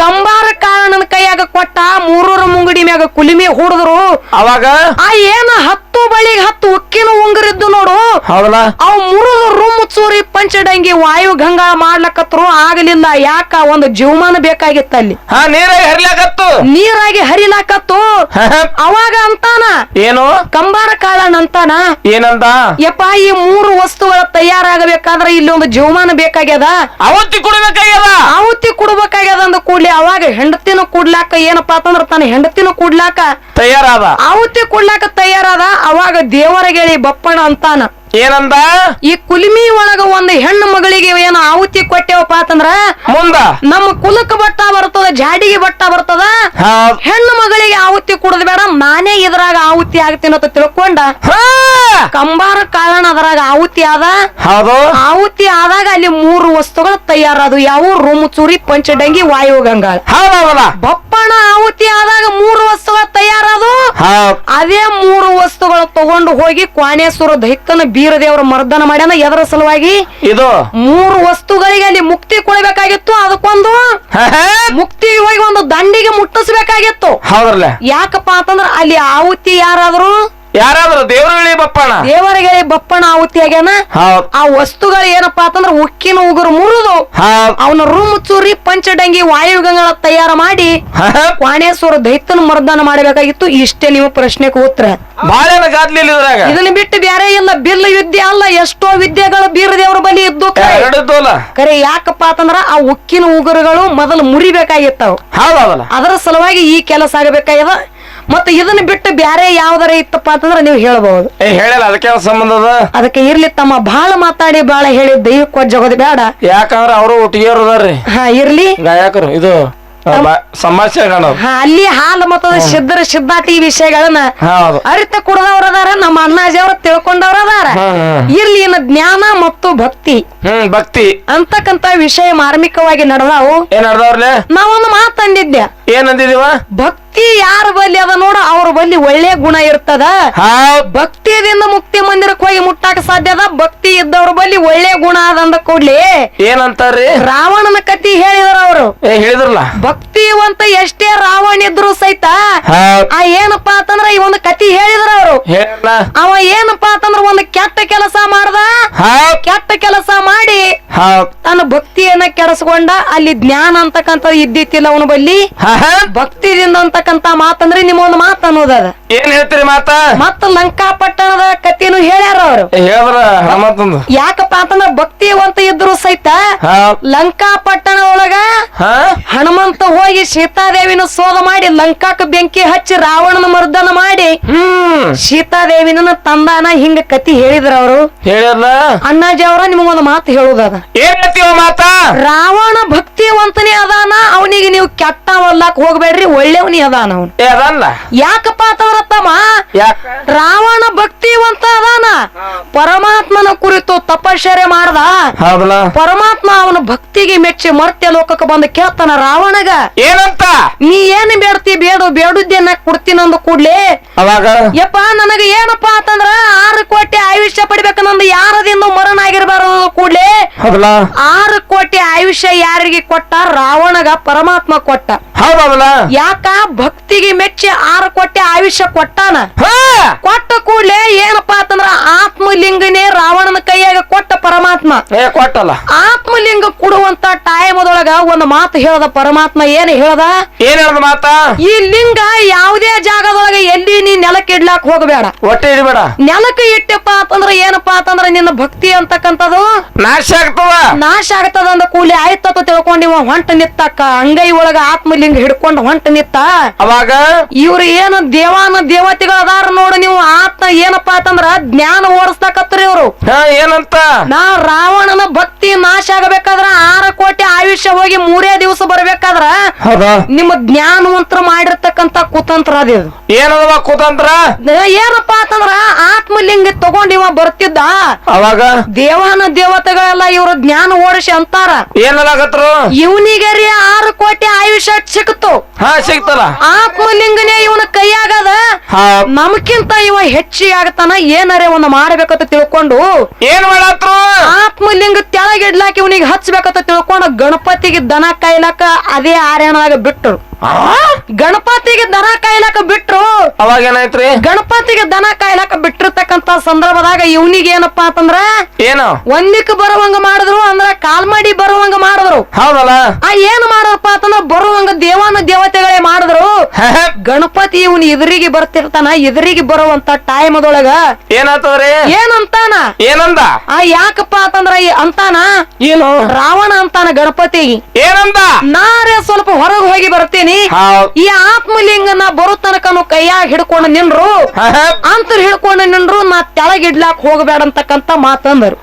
ಕಂಬಾರ ಕಾರಣನ ಕೈಯಾಗ ಕೊಟ್ಟ ಮೂರೂರ ಮುಂಗಡಿ ಮ್ಯಾಗ ಕುಲಿಮೆ ಹೊಡೆದ್ರು. ಅವಾಗ? ಆ ಏನ ಹತ್ತು ಬಳಿಗೆ ಹತ್ತು ಉಕ್ಕಿನ ಉಂಗರಿದ್ದು ನೋಡು. ಹೌದಲ್ಲ? ಅವ್ ಮುರಿದು ರೂಮ್ ಚೂರಿ ಪಂಚಡಂಗಿ ವಾಯು ಗಂಗಾ ಮಾಡ್ಲಕತ್ರು ಆಗಲಿಲ್ಲ. ಯಾಕ? ಒಂದು ಜೀವಮಾನ ಬೇಕಾಗಿತ್ತ ಅಲ್ಲಿ. ಹಾ ನೀರಾಗ ಹರಿಲಾಕತ್ತು. ನೀರಾಗಿ ಹರಿಲಾಕತ್ತು. ಅವಾಗ ಅಂತಾನ? ಏನು? ಕಂಬಾರ ಕಾಳಣ್ಣ ಅಂತಾನ? ಏನಂತ ಯಪ್ಪ ಈ ಮೂರು ವಸ್ತುಗಳ ತಯಾರಾಗಬೇಕಾದ್ರೆ ಇಲ್ಲಿ ಒಂದು ಜೀವಮಾನ ಬೇಕಾಗ್ಯದ? ಅವತ್ತಿ ಕುಡಿಬೇಕಾಗ್ಯದ? ಆಹುತಿ ಕೊಡ್ಬೇಕಾಗ್ಯದ ಅಂದ ಕೂಡ್ಲಿ ಅವಾಗ ಹೆಂಡತಿನ ಕೂಡ್ಲಾಕ ಏನಪ್ಪಾ ಅಂತಂದ್ರ ತಾನ ಹೆಂಡತಿನ ಕೂಡ್ಲಾಕ ತಯಾರಾದ. ಆಹುತಿ ಕೂಡ್ಲಾಕ ತಯಾರಾದ. ಅವಾಗ ದೇವರಗೇಳಿ ಬಪ್ಪಣ ಅಂತಾನ. ಏನಂದ? ಈ ಕುಲಿಮಿ ಒಳಗ ಒಂದು ಹೆಣ್ಣು ಮಗಳಿಗೆ ಏನೋ ಆಹುತಿ ಕೊಟ್ಟೆವಪ್ಪ ಅಂತಂದ್ರ ಮುಂದ? ನಮ್ಮ ಕುಲಕ್ಕೆ ಬಟ್ಟ ಬರ್ತದ ಜಾಡಿಗೆ ಬಟ್ಟ ಬರ್ತದ ಹೆಣ್ಣು ಮಗಳಿಗೆ ಆಹುತಿ ಕುಡದ್ ಬೇಡ ನಾನೇ ಇದ್ರಾಗ ಆಹುತಿ ಆಗ್ತೀನಿ ಅಂತ ತಿಳ್ಕೊಂಡ. ಕಂಬಾರ ಕಾರಣ ಅದ್ರಾಗ ಆಹುತಿ ಆದ. ಆಹುತಿ ಆದಾಗ ಅಲ್ಲಿ ಮೂರು ವಸ್ತುಗಳು ತಯಾರಾದು ಯಾವ? ರೂಮ್ ಚೂರಿ ಪಂಚಡಂಗಿ ವಾಯು ಗಂಗಾಳ. ಹೌದಲ್ಲ ಬಪ್ಪಣ ಆಹುತಿ ಆದಾಗ ಮೂರು ವಸ್ತುಗಳು ತಯಾರಾದು. ಅದೇ ಮೂರು ವಸ್ತುಗಳು ತಗೊಂಡು ಹೋಗಿ ಕ್ವಾಣೇಶ್ವರ ದೈತ್ಯನ ಬೀರದೇವರ ಮರ್ದನ ಮಾಡ್ಯಾನ ಎದರ ಸಲುವಾಗಿ? ಇದು? ಮೂರು ವಸ್ತುಗಳಿಗೆ ಅಲ್ಲಿ ಮುಕ್ತಿ ಕೊಡಬೇಕಾಗಿತ್ತು ಅದಕ್ಕೊಂದು. ಮುಕ್ತಿ ಹೋಗಿ ಒಂದು ದಂಡಿಗೆ ಮುಟ್ಟಿಸಬೇಕಾಗಿತ್ತು. ಹೌದ್ರಲ್ಲ? ಯಾಕಪ್ಪ ಅಂತಂದ್ರ ಅಲ್ಲಿ ಆಹುತಿ ಯಾರಾದ್ರು ಯಾರಾದ್ರು ದೇವ್ರಳ್ಳಿ ಬಪ್ಪಣ ದೇವರಿಗೆ ಬಪ್ಪಣ ಆಹುತಿ ಆಗ್ಯಾನ? ಹೌದ್. ಆ ವಸ್ತುಗಳು ಏನಪ್ಪಾ ಅಂತಂದ್ರ ಉಕ್ಕಿನ ಉಗುರು ಮುರಿದು ಹೌದ್. ಅವನ ರೂಮ್ ಚೂರಿ ಪಂಚಡಂಗಿ ವಾಯುಗಂಗಳ ತಯಾರ ಮಾಡಿ ವಾಣೇಶ್ವರ ದೈತನ ದೈತ್ಯನ ಮರ್ದನ ಮಾಡಬೇಕಾಗಿತ್ತು. ಇಷ್ಟೇ ನೀವು ಪ್ರಶ್ನೆಗೆ ಉತ್ತರ ಬಾಳೆನ ಗಾದ್ಲಿಲ್ಲ ಇದ್ರಾಗ? ಇದನ್ನ ಬಿಟ್ಟು ಬೇರೆ ಇಲ್ಲ. ಬಿಲ್ ವಿದ್ಯೆ ಅಲ್ಲ. ಎಷ್ಟೋ ವಿದ್ಯೆಗಳು ಬೀರ ದೇವರ ಬಲಿ ಇದ್ದು ಎರಡದ್ದಲ್ಲ ಕರೆ ಯಾಕಪ್ಪ ಅಂತಂದ್ರ ಆ ಉಕ್ಕಿನ ಉಗುರುಗಳು ಮೊದಲು ಮುರಿಬೇಕಾಗಿತ್ತವು. ಹೌದಲ್ಲ. ಅದರ ಸಲುವಾಗಿ ಈ ಕೆಲಸ ಆಗಬೇಕಾಗ್ಯದ. ಮತ್ತೆ ಇದನ್ನ ಬಿಟ್ಟು ಬ್ಯಾರೆ ಯಾವ್ದಾರ ಇತ್ತಪ್ಪ ಅಂತಂದ್ರೆ ನೀವು ಹೇಳಬಹುದು. ಏ ಹೇಳಲ್ಲ ಅದಕ್ಕೆ ಸಂಬಂಧ ಅದ? ಅದಕ್ಕೆ ಇರ್ಲಿ ತಮ್ಮ ಬಾಳ ಮಾತಾಡಿ ಬಾಳ ಹೇಳಿ ದೈವಕ್ಕೆ ಜಗದ್ ಬೇಡ ಯಾಕಂದ್ರ ಅವರು ಒಟ್ಟಿಗೆ ಅದಾರ್ರಿ. ಹಾ ಇರ್ಲಿ. ಗಾಯಕರು ಇದು ಆ, ಬಾ- ಸಮಾಜ ಕಾಣೋದು ಹಾ ಅಲ್ಲಿ ಹಾಲು ಮತದ ಸಿದ್ಧರ ಸಿದ್ಧಾಟಿ ವಿಷಯಗಳನ್ನ ಹೌದು. ಅರಿತ ಕುಡದವ್ರ ಅದಾರ ನಮ್ಮ ಅಣ್ಣಾಜಿ ಅವ್ರ ತಿಳ್ಕೊಂಡವ್ರ ಅದಾರ. ಇರ್ಲಿ ಇನ್ನು ಜ್ಞಾನ ಮತ್ತು ಭಕ್ತಿ. ಹ್ಮ್ ಭಕ್ತಿ. ಅಂತಕ್ಕಂತ ವಿಷಯ ಮಾರ್ಮಿಕವಾಗಿ ನಡೆದಾವು. ಏನ್ ನಡ್ದವ್ರಲೆ ನಾವೊಂದು ಮಾತಂದಿದ್ದೆ ಏನ್ ಅಂದಿದೀವ ಭಕ್ತಿ ಯಾರ ಬಲ್ಲಿ ಅದ ನೋಡ ಅವ್ರ ಬಲ್ಲಿ ಒಳ್ಳೆ ಗುಣ ಇರ್ತದ. ಹಾ ಭಕ್ತಿಯಿಂದ ಮುಕ್ತಿ ಮಂದಿರಕ್ಕೆ ಹೋಗಿ ಮುಟ್ಟಾಕ ಸಾಧ್ಯ ಅದ ಭಕ್ತಿ ಇದ್ದವ್ರ ಬಲ್ಲಿ ಒಳ್ಳೆ ಗುಣ ಅದ ಅಂದ ಕೂಡ್ಲಿ ಏನಂತಾರ್ರಿ? ರಾವಣನ ಕತಿ ಹೇಳಿದ್ರ ಅವರು. ಏ ಹೇಳಿದ್ರಲ್ಲ? ಭಕ್ತಿವಂತ ಎಷ್ಟೇ ರಾವಣ ಇದ್ರು ಸಹಿತ ಆ ಏನಪ್ಪಾ ಅಂತಂದ್ರ ಈ ಒಂದು ಕತಿ ಹೇಳಿದ್ರ ಅವರು. ಹೇಳ ಅವ ಏನಪ್ಪಾ ಅಂತಂದ್ರ ಒಂದು ಕೆಟ್ಟ ಕೆಲಸ ಮಾಡ್ದ. ಹಾ ಕೆಟ್ಟ ಕೆಲಸ ಮಾಡಿ ಹಾ ತನ್ನ ಭಕ್ತಿಯನ್ನ ಕೆಡಸ್ಕೊಂಡ ಅಲ್ಲಿ ಜ್ಞಾನ ಅಂತಕ್ಕಂಥ ಇದ್ದಿತ್ತಿಲ್ಲ ಅವನ ಬಲ್ಲಿ. ಹಾ. ಭಕ್ತಿದಿಂದ ಅಂತಕ್ಕಂತ ಮಾತಂದ್ರೆ ನಿಮ್ಮೊಂದು ಮಾತು ಅನ್ನೋದದ ಏನ್ ಹೇಳ್ತೀರಿ ಮಾತ? ಮತ್ತ ಲಂಕಾಪಟ್ಟಣದ ಕಥೆನು ಹೇಳ್ಯಾರ ಅವರು. ಹೇಳಿದ್ರ ಯಾಕಪ್ಪ ಅಂತಂದ್ರ ಭಕ್ತಿವಂತ ಇದ್ರು ಸಹಿತ ಲಂಕಾ ಲಂಕಾಪಟ್ಟಣ ಒಳಗ ಹಾ? ಹನುಮಂತ ಹೋಗಿ ಸೀತಾದೇವಿನ ಸೋದ ಮಾಡಿ ಲಂಕಾಕ ಬೆಂಕಿ ಹಚ್ಚಿ ರಾವಣನ ಮರ್ದನ ಮಾಡಿ ಸೀತಾದೇವಿನ ತಂದಾನ ಹಿಂಗ ಕತಿ ಹೇಳಿದ್ರ ಅವರು? ಹೇಳಿರ್ಲ ಅಣ್ಣಾಜಿ ಅವರ ನಿಮಗೊಂದು ಮಾತು ಹೇಳುದದ. ಏನ್ ಹೇಳ್ತೀವ ಮಾತ? ರಾವಣ ಭಕ್ತಿವಂತನೇ ಅದಾನ ಅವನಿಗೆ ನೀವು ಕೆಟ್ಟವಲ್ಲಕ್ ಹೋಗ್ಬೇಡ್ರಿ? ಒಳ್ಳೆವನಿ ಅದಾನ ಅವನು. ಏ ಅದಲ್ಲ. ಯಾಕಪ್ಪ ಅಂತಂದ್ರ ತಮ್ಮ ಯಾಕ? ರಾವಣ ಭಕ್ತಿವಂತ ಅದಾನ. ಪರಮಾತ್ಮನ ಕುರಿತು ತಪಶ್ಚರ್ಯ ಮಾಡ್ದ. ಹೌದಲ್ಲ. ಪರಮಾತ್ಮ ಅವನ ಭಕ್ತಿಗೆ ಮೆಚ್ಚಿ ಮರ್ತ್ಯ ಲೋಕಕ್ಕೆ ಬಂದು ಕೇಳ್ತಾನ ರಾವಣಗ. ಏನಂತ? ನೀ ಏನ್ ಬೇಡ್ತಿ? ಬೇಡು ಬೇಡುದ್ದೇನ ಕೊಡ್ತೀನಿ ಅಂದ ಕೂಡ್ಲೆ. ಅವಾಗ? ಯಪ್ಪ ನನಗ ಏನಪ್ಪಾ ಅಂತಂದ್ರ ಆರು ಕೋಟಿ ಆಯುಷ್ಯ ಪಡಿಬೇಕನ್ನೊಂದು ಯಾರದಿಂದ ಮರಣ ಆಗಿರ್ಬಾರದು ಕೂಡ್ಲೆ. ಹೌದಲ್ಲ. ಆರು ಕೋಟಿ ಆಯುಷ್ಯ ಯಾರಿಗೆ ಕೊಟ್ಟ? ರಾವಣಗ ಪರಮಾತ್ಮ ಕೊಟ್ಟ. ಯಾಕ ಭಕ್ತಿಗೆ ಮೆಚ್ಚಿ ಆರು ಕೊಟ್ಟೆ ಆಯುಷ್ಯ ಕೊಟ್ಟಾನ? ಕೊಟ್ಟ ಕೂಡಲೇ ಏನಪ್ಪಾ ಅಂತಂದ್ರ ಆತ್ಮಲಿಂಗನೇ ರಾವಣನ ಕೈಯಾಗ ಕೊಟ್ಟ ಪರಮಾತ್ಮ. ಏ ಕೊಟ್ಟಲ್ಲ. ಆತ್ಮಲಿಂಗ ಕೊಡುವಂತ ಟೈಮ್ ಟೈಮದೊಳಗ ಒಂದು ಮಾತು ಹೇಳದ ಪರಮಾತ್ಮ ಏನ್ ಹೇಳದ? ಏನ್ ಹೇಳ್ದ ಮಾತ? ಈ ಲಿಂಗ ಯಾವುದೇ ಜಾಗದೊಳಗ ಎಲ್ಲಿ ನೀ ನೆಲಕ್ಕೆ ಇಡ್ಲಾಕ್ ಹೋಗಬೇಡ. ಹೊಟ್ಟೆ ಇಡಬೇಡ. ನೆಲಕ್ಕೆ ಇಟ್ಟಪ್ಪ ಅಂತಂದ್ರ ಏನಪ್ಪಾ ಅಂತಂದ್ರ ನಿನ್ನ ಭಕ್ತಿ ಅಂತಕ್ಕಂಥದ್ದು? ನಾಶ ಆಗ್ತದ. ನಾಶ ಆಗ್ತದ ಅಂದ ಕೂಲಿ ಆಯ್ತತ ತಿಳ್ಕೊಂಡಿವ ಇವ ಹೊಂಟ ನಿತ್ತಕ್ಕ ಅಂಗೈ ಒಳಗ ಆತ್ಮಲಿಂಗ ಹಿಡ್ಕೊಂಡು ಹೊಂಟ ನಿತ್ತ. ಅವಾಗ? ಇವ್ರು ಏನು ದೇವಾನ ದೇವತೆಗಳು ಅದಾರ ನೋಡು ನೀವು ಆತ್ಮ ಏನಪ್ಪಾ ಅಂತಂದ್ರ ಜ್ಞಾನ ಓಡಿಸ್ತಾಕತ್ರಿ ಇವ್ರು. ಏನಂತ? ನಾ ರಾವಣನ ಭಕ್ತಿ ನಾಶ ಆಗಬೇಕಾದ್ರ ಆರ ಕೋಟಿ ಆಯುಷ್ಯ ಹೋಗಿ ಮೂರೇ ದಿವಸ ಬರ್ಬೇಕಾದ್ರ ಹೌದಾ? ನಿಮ್ಮ ಜ್ಞಾನವಂತ್ರ ಮಾಡಿರ್ತಕ್ಕಂತ ಕುತಂತ್ರ ಅದೇ ಏನದವ ಕುತಂತ್ರ? ಏನಪ್ಪಾ ಅಂತಂದ್ರ ಆತ್ಮಲಿಂಗ ತಗೊಂಡ್ ಇವ ಬರ್ತಿದ್ದ. ಅವಾಗ? ದೇವಾನ ದೇವತೆಗಳೆಲ್ಲ ಇವ್ರ ಜ್ಞಾನ ಓಡಿಸಿ ಅಂತಾರ. ಏನಲಾಗತ್ರು ಇವನಿಗೆ ರೀ ಆರು ಕೋಟಿ ಆಯುಷ್ಯ ಸಿಕ್ತು. ಹಾ ಸಿಗ್ತಲ್ಲ. ಕೂಲಿಂಗನೇ ಇವನ ಕೈಯಾಗದ? ಹಾ. ನಮ್ಕಿಂತ ಇವ ಹೆಚ್ಚಿ ಆಗತಾನ ಏನಾರೇ ಒಂದು ಮಾಡ್ಬೇಕಂತ ತಿಳ್ಕೊಂಡು ಏನ್ ಮಾಡತ್ರು? ಆತ್ಮಲಿಂಗ ತೆಳಗಿಡ್ಲಾಕ ಇವನಿಗೆ ಹಚ್ಬೇಕಂತ ತಿಳ್ಕೊಂಡು ಗಣಪತಿಗೆ ದನ ಕಾಯ್ಲಾಕ ಅದೇ ಆರ್ಯನಾಗ ಬಿಟ್ಟರು. ಆ? ಗಣಪತಿಗೆ ದನ ಕಾಯ್ಲಾಕ ಬಿಟ್ರು. ಅವಾಗ ಏನಾಯ್ತ್ರಿ? ಗಣಪತಿಗೆ ದನ ಕಾಯ್ಲಾಕ ಬಿಟ್ಟಿರ್ತಕ್ಕಂತ ಸಂದರ್ಭದಾಗ ಇವನಿಗೆ ಏನಪ್ಪಾ ಅಂತಂದ್ರ ಏನು? ಒಂದಿಕ್ ಬರುವಂಗ ಮಾಡಿದ್ರು ಅಂದ್ರ ಕಾಲ್ಮಡಿ ಬರುವಂಗ ಮಾಡಿದ್ರು. ಹೌದಲ್ಲ? ಆ ಏನ್ ಮಾಡಪ್ಪ ಅಂತಂದ್ರ ಬರುವಂಗ ದೇವಾನ ದೇವತೆಗಳೇ ಮಾಡಿದ್ರು. ಗಣಪತಿ ಇವನ್ ಎದುರಿಗೆ ಬರ್ತಿರ್ತಾನ ಎದುರಿಗೆ ಬರುವಂತ ಟೈಮ್ ಅದೊಳಗ ಏನಾತವ್ರಿ ಏನಂತಾನ? ಏನಂದ? ಆ ಯಾಕಪ್ಪ ಅಂತಂದ್ರ ಅಂತಾನ? ಏನು? ರಾವಣ ಅಂತಾನ ಗಣಪತಿ. ಏನಂದ? ನಾರೇ ಸ್ವಲ್ಪ ಹೊರಗೆ ಹೋಗಿ ಬರ್ತೀನಿ. ಹೌದ್ ಈ ಆತ್ಮಲಿಂಗನ ಬರೋ ತನಕನು ಕೈಯಾಗ ಹಿಡ್ಕೊಂಡು ನಿನ್ರು ಅಂತ ಹಿಡ್ಕೊಂಡು ನಿನ್ರು ನಾ ತೆಳಗಿಡ್ಲಾಕ್ ಹೋಗಬೇಡ ಅಂತಕ್ಕಂತ ಮಾತಂದರು.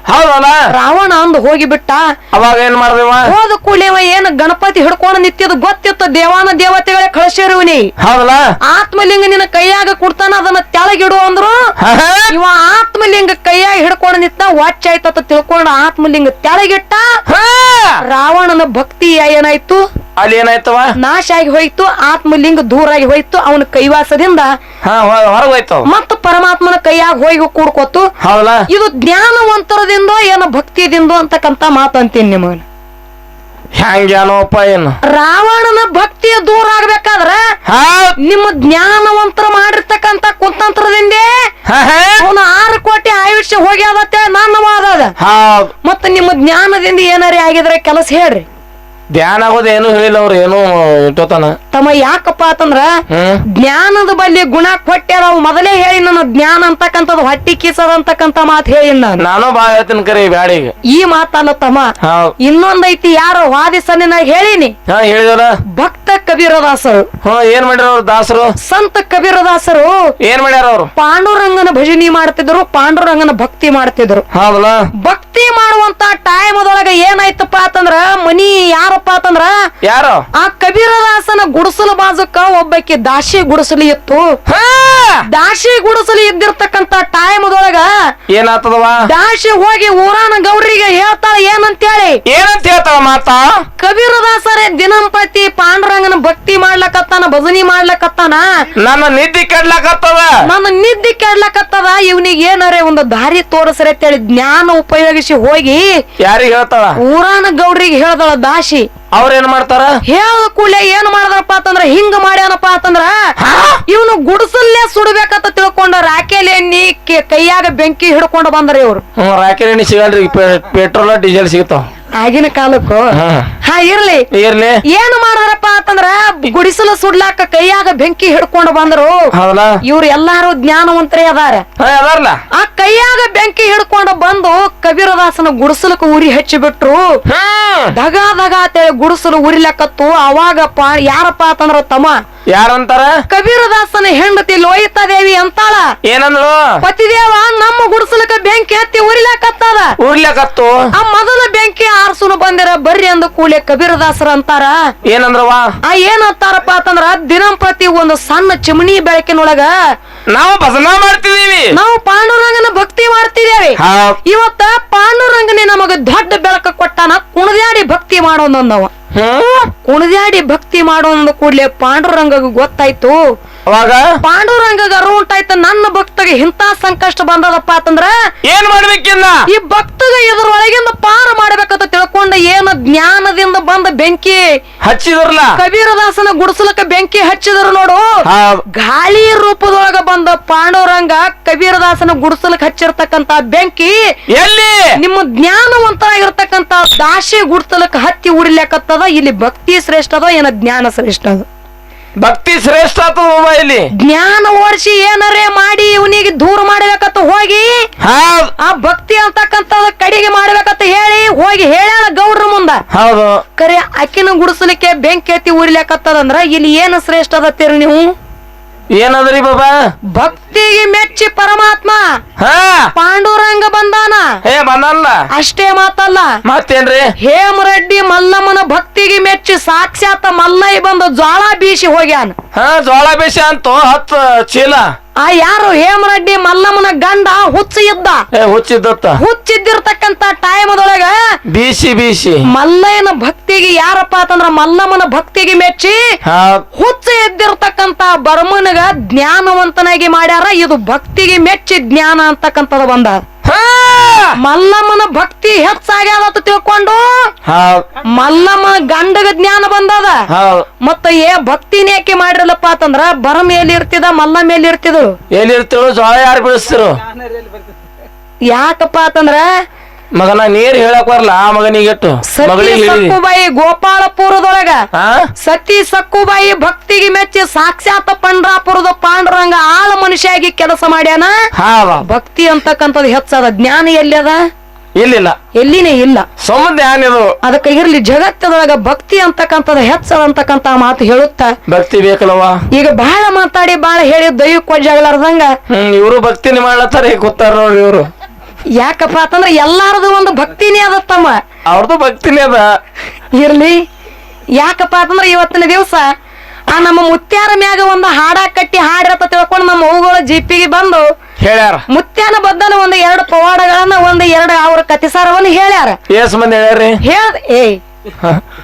ರಾವಣ ಅಂದ್ ಹೋಗಿಬಿಟ್ಟ. ಅವಾಗ ಏನ್ ಮಾಡ್ದೇವ? ಹೋದ ಕೂಡಲೇವ ಏನ್ ಗಣಪತಿ ಹಿಡ್ಕೊಂಡು ನಿತ್ಯದ ಗೊತ್ತಿತ್ತು ದೇವಾನ ದೇವತೆಗಳೇ ಕಳಿಸಿರುವನಿ ಹೌದಲ್ಲ? ಆತ್ಮಲಿಂಗ ನಿನ್ನ ಕೈಯಾಗ ಕುಡ್ತಾನ ಅದನ್ನ ತೆಳಗಿಡು ಅಂದ್ರು. ಇವ ಆತ್ಮಲಿಂಗ ಕೈಯಾಗ ಹಿಡ್ಕೊಂಡು ನಿತ್ತ ವಾಚ್ ಆಯ್ತತ ತಿಳ್ಕೊಂಡು ಆತ್ಮಲಿಂಗ ತೆಳಗಿಟ್ಟ. ರಾವಣನ ಭಕ್ತಿ ಏನಾಯ್ತು? ಅಲ್ಲಿ ಏನಾಯ್ತವ ನಾಶ ಆಗಿ ಹೋಯ್ತು ಆತ್ಮಲಿಂಗ ದೂರ ಆಗಿ ಹೋಯ್ತು ಅವನ ಕೈವಾಸದಿಂದ ಹಾ ಹೊರಗೆ ಹೋಯ್ತು ಮತ್ತ ಪರಮಾತ್ಮನ ಕೈಯಾಗ ಹೋಗಿ ಕೂಡ್ಕೊತು. ಇದು ಜ್ಞಾನವಂತರದಿಂದ ಏನೋ ಭಕ್ತಿದಿಂದ ಅಂತಕ್ಕಂತ ಮಾತಂತೀನಿ ನಿಮಗ ಏನು? ರಾವಣನ ಭಕ್ತಿಯ ದೂರ ಆಗ್ಬೇಕಾದ್ರೆ ನಿಮ್ಮ ಜ್ಞಾನವಂತರ ಮಾಡಿರ್ತಕ್ಕಂತ ಕುತಂತ್ರದಿಂದ ಅವನು ಆರು ಕೋಟಿ ಆಯುಷ್ಯ ಹೋಗ್ಯಾವತ್ತೆ ನನ್ನ ವಾದ ಮತ್ತ ನಿಮ್ಮ ಜ್ಞಾನದಿಂದ ಏನಾರೇ ಆಗಿದ್ರೆ ಕೆಲಸ ಹೇಳ್ರಿ. ಧ್ಯಾನ ಆಗೋದು ಏನು ಹೇಳಿಲ್ಲ ಅವ್ರು ಏನು ಇಟ್ಟೋತಾನ. ತಮ್ಮ ಯಾಕಪ್ಪ ಅಂತಂದ್ರ ಹ್ಮ್? ಜ್ಞಾನದ ಬಲ್ಲಿ ಗುಣ ಕೊಟ್ಟೆ ನಾವು ಮೊದಲೇ ಹೇಳಿ ನನ್ನ ಜ್ಞಾನ ಅಂತಕ್ಕಂಥದ್ದು ಹೊಟ್ಟಿ ಕಿಸದ ಅಂತಕ್ಕಂಥ ಮಾತು ಹೇಳಿ ನಾನು. ನಾನು ಬಾ ಹೇಳ್ತೀನಿ ಕರಿ ಬ್ಯಾಡಿಗೆ ಈ ಮಾತಲ್ಲ ತಮ್ಮ. ಇನ್ನೊಂದೈತಿ ಯಾರೋ ವಾದಿಸನೆ ನಾ ಹೇಳಿನಿ. ಹಾ ಹೇಳಿದಲ್ಲ ಭಕ್ತ ಕಬೀರದಾಸರು. ಹಾ ಏನ್ ಮಾಡ್ಯಾರ ಅವ್ರು ದಾಸರು? ಸಂತ ಕಬೀರದಾಸರು ಏನ್ ಮಾಡ್ಯಾರ ಅವ್ರು? ಪಾಂಡುರಂಗನ ಭಜನಿ ಮಾಡ್ತಿದ್ರು ಪಾಂಡುರಂಗನ ಭಕ್ತಿ ಮಾಡ್ತಿದ್ರು. ಹೌದಲ್ಲ? ಭಕ್ತಿ ಮಾಡುವಂತ ಟೈಮದೊಳಗ ಏನಾಯ್ತಪ್ಪ ಅಂತಂದ್ರ ಮನಿ ಯಾರಪ್ಪ ಅಂತಂದ್ರ? ಯಾರು? ಆ ಕಬೀರದಾಸನ ಗುಡಿಸಲು ಬಾಜುಕ ಒಬ್ಬಾಕಿ ದಾಸಿ ಗುಡಿಸಲಿ ಇತ್ತು. ದಾಸಿ ಗುಡಸಲಿ ಇದ್ದಿರ್ತಕ್ಕಂತ ಟೈಮದೊಳಗ ಏನಾಗ್ತದವ ದಾಸಿ ಹೋಗಿ ಊರಾನ ಗೌಡ್ರಿಗೆ ಹೇಳ್ತಾಳ ಏನಂತೇಳಿ ಏನಂತ ಹೇಳ್ತಾಳ ಮಾತಾ? ಕಬೀರದಾಸರೇ ದಿನಂಪತಿ ಪಾಂಡುರಂಗನ ಭಕ್ತಿ ಮಾಡ್ಲಕತ್ತಾನ ಭಜನಿ ಮಾಡ್ಲಕತ್ತಾನ? ನನ್ನ ನಿದ್ದಿ ಕೆಡ್ಲಕತ್ತದ. ನನ್ನ ನಿದ್ದಿ ಕೆಡ್ಲಕತ್ತದ. ಇವನಿಗೆ ಏನಾರೆ ಒಂದು ದಾರಿ ತೋರಿಸ್ರೆ ಅಂತೇಳಿ ಜ್ಞಾನ ಉಪಯೋಗಿಸಿ ಹೋಗಿ ಯಾರಿಗೆ ಹೇಳ್ತಾಳ? ಊರಾನ ಗೌಡ್ರಿಗೆ ಹೇಳ್ದಳ ದಾಸಿ ಅವ್ರ ಏನ್ ಮಾಡ್ತಾರ? ಹೇಳ ಕೂಡಲೇ ಏನ್ ಮಾಡದಪ್ಪ ಅಂತಂದ್ರ ಹಿಂಗ ಮಾಡ್ಯಾನಪ್ಪ ಅಂತಂದ್ರ ಇವನು ಗುಡಿಸಲ್ಲೇ ಸುಡ್ಬೇಕಂತ ತಿಳ್ಕೊಂಡ ರಾಕೆಲ್ ಎಣ್ಣಿ ಕೈಯಾಗ ಬೆಂಕಿ ಹಿಡ್ಕೊಂಡು ಬಂದ್ರ ಇವ್ರು. ರಾಕೆಲ್ ಎಣ್ಣಿ ಸಿಗಲ್ರಿ ಪೆಟ್ರೋಲ್ ಡೀಸೆಲ್ ಸಿಗ್ತಾವ ಆಗಿನ ಕಾಲಕ್ಕೂ ಹಾ. ಇರ್ಲಿ. ಇರ್ಲಿ. ಏನು ಮಾಡಾರಪ್ಪ ಅಂತಂದ್ರ ಗುಡಿಸಲು ಸುಡ್ಲಾಕ ಕೈಯಾಗ ಬೆಂಕಿ ಹಿಡ್ಕೊಂಡು ಬಂದ್ರು. ಹೌದಲ್ಲ? ಇವ್ರು ಎಲ್ಲಾರು ಜ್ಞಾನವಂತರೇ ಅದಾರ. ಹಾ ಅದಾರಲ್ಲ? ಆ ಕೈಯಾಗ ಬೆಂಕಿ ಹಿಡ್ಕೊಂಡು ಬಂದು ಕಬೀರದಾಸನ ಗುಡಿಸಲಕ್ಕ ಉರಿ ಹಚ್ಚಿ ಬಿಟ್ರು ಹ್ಮ್ ದಗ ದಗ ಅಂತೇಳಿ ಗುಡಿಸಲು ಉರಿಲಕತ್ತು. ಅವಾಗಪ್ಪ ಯಾರಪ್ಪ ಅಂತಂದ್ರ ತಮ್ಮ. ಯಾರಂತಾರ? ಕಬೀರದಾಸನ ಹೆಂಡತಿ ಲೋಹಿತಾ ದೇವಿ ಅಂತಾಳ. ಏನಂದ್ರು ಪತಿದೇವ ನಮ್ಮ ಗುಡಿಸಲಕ್ಕ ಬೆಂಕಿ ಹತ್ತಿ ಉರಿಲಕತ್ತದ. ಉರ್ಲಕತ್ತು? ಆ ಮದ ಬರ್ರಿ ಅಂದ ಕೂಲೆ ಕಬೀರದಾಸರ ಅಂತಾರ. ಏನಂದ್ರವಾ ಆ ಏನಂತಾರಪ್ಪ ಅಂತಂದ್ರ ದಿನಂಪ್ರತಿ ಒಂದು ಸಣ್ಣ ಚಿಮಣಿ ಬೆಳಕಿನೊಳಗ ನಾವು ಭಜನಾ ಮಾಡ್ತಿದೀವಿ. ನಾವು ಪಾಂಡುರಂಗನ ಭಕ್ತಿ ಮಾಡ್ತಿದ್ದೇವೆ. ಇವತ್ತ ಪಾಂಡುರಂಗನೇ ನಮಗ ದೊಡ್ಡ ಬೆಳಕ ಕೊಟ್ಟಾನ ಕುಣದ್ಯಾಡಿ ಭಕ್ತಿ ಮಾಡೋನಂದವ. ಕುಣದ್ಯಾಡಿ ಭಕ್ತಿ ಮಾಡೋನಂದ ಕೂಡ್ಲೆ ಪಾಂಡುರಂಗ ಗೊತ್ತಾಯ್ತು. ಅವಾಗ? ಪಾಂಡುರಂಗಗ ಅರುಂಟಾಯ್ತ ನನ್ನ ಭಕ್ತಗೆ ಇಂತ ಸಂಕಷ್ಟ ಬಂದದಪ್ಪ ಅಂತಂದ್ರ ಏನ್ ಮಾಡ್ಬೇಕಿನ್ನ? ಈ ಭಕ್ತಗ ಇದ್ರೊಳಗಿಂದ ಪಾರ ಮಾಡ್ಬೇಕಂತ ತಿಳ್ಕೊಂಡ ಏನ ಜ್ಞಾನದಿಂದ ಬಂದ ಬೆಂಕಿ? ಹಚ್ಚಿದ್ರಲ್ಲ? ಕಬೀರದಾಸನ ಗುಡಿಸಲಕ್ಕ ಬೆಂಕಿ ಹಚ್ಚಿದ್ರು ನೋಡು. ಗಾಳಿ ರೂಪದೊಳಗ ಬಂದ ಪಾಂಡುರಂಗ ಕಬೀರದಾಸನ ಗುಡಿಸಲಕ್ ಹಚ್ಚಿರ್ತಕ್ಕಂತ ಬೆಂಕಿ ಎಲ್ಲಿ? ನಿಮ್ಮ ಜ್ಞಾನವಂತರಾಗಿರ್ತಕ್ಕಂತ ದಾಶಿ ಗುಡ್ಸಲಕ್ಕ ಹತ್ತಿ ಉರಿಲಕತ್ತದ ಇಲ್ಲಿ ಭಕ್ತಿ ಶ್ರೇಷ್ಠ ಅದ ಏನ ಜ್ಞಾನ ಶ್ರೇಷ್ಠ ಅದ. ಭಕ್ತಿ ಶ್ರೇಷ್ಠ ಆತದ ಇಲ್ಲಿ. ಜ್ಞಾನ ಓಡಿಸಿ ಏನರೇ ಮಾಡಿ ಇವನಿಗೆ ದೂರ ಮಾಡ್ಬೇಕತ್ತ ಹೋಗಿ ಹೌದ್. ಆ ಭಕ್ತಿ ಅಂತಕ್ಕಂತ ಕಡಿಗೆ ಮಾಡ್ಬೇಕಂತ ಹೇಳಿ ಹೋಗಿ ಹೇಳ್ಯಾಳ ಗೌಡ್ರ ಮುಂದ. ಹೌದು. ಕರೆ ಅಕ್ಕಿನ ಗುಡಿಸಲಿಕ್ಕೆ ಬೆಂಕಿ ಎತ್ತಿ ಉರಿಲಕತ್ತದಂದ್ರ ಇಲ್ಲಿ ಏನು ಶ್ರೇಷ್ಠ ಅದತ್ತೀರಿ ನೀವು? ಏನದ್ರಿ ಬಾಬಾ? ಭಕ್ತಿಗೆ ಮೆಚ್ಚಿ ಪರಮಾತ್ಮ ಹಾ. ಪಾಂಡುರಂಗ ಬಂದಾನ. ಏ ಬಂದಲ್ಲ. ಅಷ್ಟೇ ಮಾತಲ್ಲ. ಮತ್ತೇನ್ರಿ? ಹೇಮರೆಡ್ಡಿ ಮಲ್ಲಮ್ಮನ ಭಕ್ತಿಗೆ ಮೆಚ್ಚಿ ಸಾಕ್ಷಾತ್ ಮಲ್ಲಯ್ಯ ಬಂದು ಜ್ವಾಳ ಬೀಸಿ ಹೋಗ್ಯಾನ. ಹಾ ಜೋಳ ಬೀಸಿ ಅಂತ ಹತ್ತು ಚೀಲ. ಆ ಯಾರು ಹೇಮರೆಡ್ಡಿ ಮಲ್ಲಮ್ಮನ ಗಂಡ ಹುಚ್ಚ ಇದ್ದ ಹುಚ್ಚಿದ್ದತ್ತ. ಹುಚ್ಚಿದ್ದಿರ್ತಕ್ಕಂತ ಟೈಮದೊಳಗ ಬೀಸಿ ಬೀಸಿ. ಮಲ್ಲಯ್ಯನ ಭಕ್ತಿಗೆ ಯಾರಪ್ಪ ಅಂತಂದ್ರ ಮಲ್ಲಮ್ಮನ ಭಕ್ತಿಗೆ ಮೆಚ್ಚಿ ಹುಚ್ಚ ಎದ್ದಿರ್ತಕ್ಕಂತ ಬರ್ಮನಗ ಜ್ಞಾನವಂತನಾಗಿ ಮಾಡ್ಯಾರ. ಇದು ಭಕ್ತಿಗೆ ಮೆಚ್ಚಿ ಜ್ಞಾನ ಅಂತಕ್ಕಂಥದ್ದು ಬಂದ. ಮಲ್ಲಮ್ಮನ ಭಕ್ತಿ ಹೆಚ್ಚಾಗ್ಯಾದ ಅಂತ ತಿಳ್ಕೊಂಡು ಮಲ್ಲಮ್ಮನ ಮಲ್ಲಮ್ಮ ಗಂಡಗ ಜ್ಞಾನ ಬಂದದ. ಮತ್ತ ಏ ಭಕ್ತಿನ ಯಾಕೆ ಮಾಡಿರಲಪ್ಪ ಅಂತಂದ್ರ ಬರಮ್ ಮೇಲೆ ಇರ್ತಿದ ಮಲ್ಲ ಮೇಲೆ ಇರ್ತಿದ್ರು ಎಲ್ಲಿರ್ತೀಳು ಜೋಳ ಯಾರು ಬೀಳಿಸ್ತಿರು ಯಾಕಪ್ಪ ಅಂತಂದ್ರ ಮಗನ ನೀರ್ ಹೇಳಕ್ ಬರಲ್ಲ ಆ ಮಗನಿಗೆ ಸತಿ ಮಗಳಿಗೆ ಸಕ್ಕುಬಾಯಿ ಗೋಪಾಳಪುರದೊಳಗ ಹಾ ಸತಿ ಸಕ್ಕುಬಾಯಿ ಭಕ್ತಿಗೆ ಮೆಚ್ಚಿ ಸಾಕ್ಷಾತ್ ಪಂಡ್ರಾಪುರದ ಪಾಂಡುರಂಗ ಆಳ ಮನುಷ್ಯಾಗಿ ಕೆಲಸ ಮಾಡ್ಯಾನ? ಹಾ. ಭಕ್ತಿ ಅಂತಕ್ಕಂಥದ್ದು ಹೆಚ್ಚದ ಜ್ಞಾನ ಎಲ್ಲಿ ಅದ? ಇಲ್ಲಿಲ್ಲ. ಎಲ್ಲಿನೇ ಇಲ್ಲ. ಏನಿದು ಅದಕ್ಕೆ ಇರ್ಲಿ ಜಗತ್ತದೊಳಗ ಭಕ್ತಿ ಅಂತಕ್ಕಂಥದ್ದು ಹೆಚ್ಚದ ಅಂತಕ್ಕಂತ ಮಾತು ಹೇಳುತ್ತಾ. ಭಕ್ತಿ ಬೇಕಲ್ವ ಈಗ ಬಹಳ ಮಾತಾಡಿ ಬಹಳ ಹೇಳಿ ದೈವಕ್ಕೆ ಜಗಳಾರ್ದಂಗ ಹ್ಮ್ ಇವರು ಭಕ್ತಿನ ಮಾಡ್ಲತ್ತಾರ ಗೊತ್ತಾರ ನೋಡ್ರಿ ಇವ್ರು. ಯಾಕಪ್ಪ ಅಂತಂದ್ರೆ ಎಲ್ಲಾರದು ಒಂದು ಭಕ್ತಿನೇ ತಮ್ಮ. ಅವ್ರದ್ದು ಭಕ್ತಿನೇ ಅದ. ಇರ್ಲಿ. ಯಾಕಪ್ಪ ಅಂತಂದ್ರೆ ಇವತ್ತಿನ ದಿವಸ ಆ ನಮ್ಮ ಮುತ್ಯಾರ ಮ್ಯಾಗ ಒಂದು ಹಾಡ ಕಟ್ಟಿ ಹಾಡಿರತ್ತ ತಿಳ್ಕೊಂಡು ನಮ್ಮ ಅವುಗಳ ಜಿಪ್ಪಿಗೆ ಬಂದು ಹೇಳ್ಯಾರ. ಮುತ್ಯಾನ ಬದ್ದನ ಒಂದು ಎರಡು ಪವಾಡಗಳನ್ನ ಒಂದು ಎರಡು ಅವ್ರ ಕತಿಸಾರವನ್ನು ಹೇಳ್ಯಾರ. ಏಸ್ ಮಂದಿ ಹೇಳ್ಯಾರಿ ಹೇಳ್ದ ಏಯ್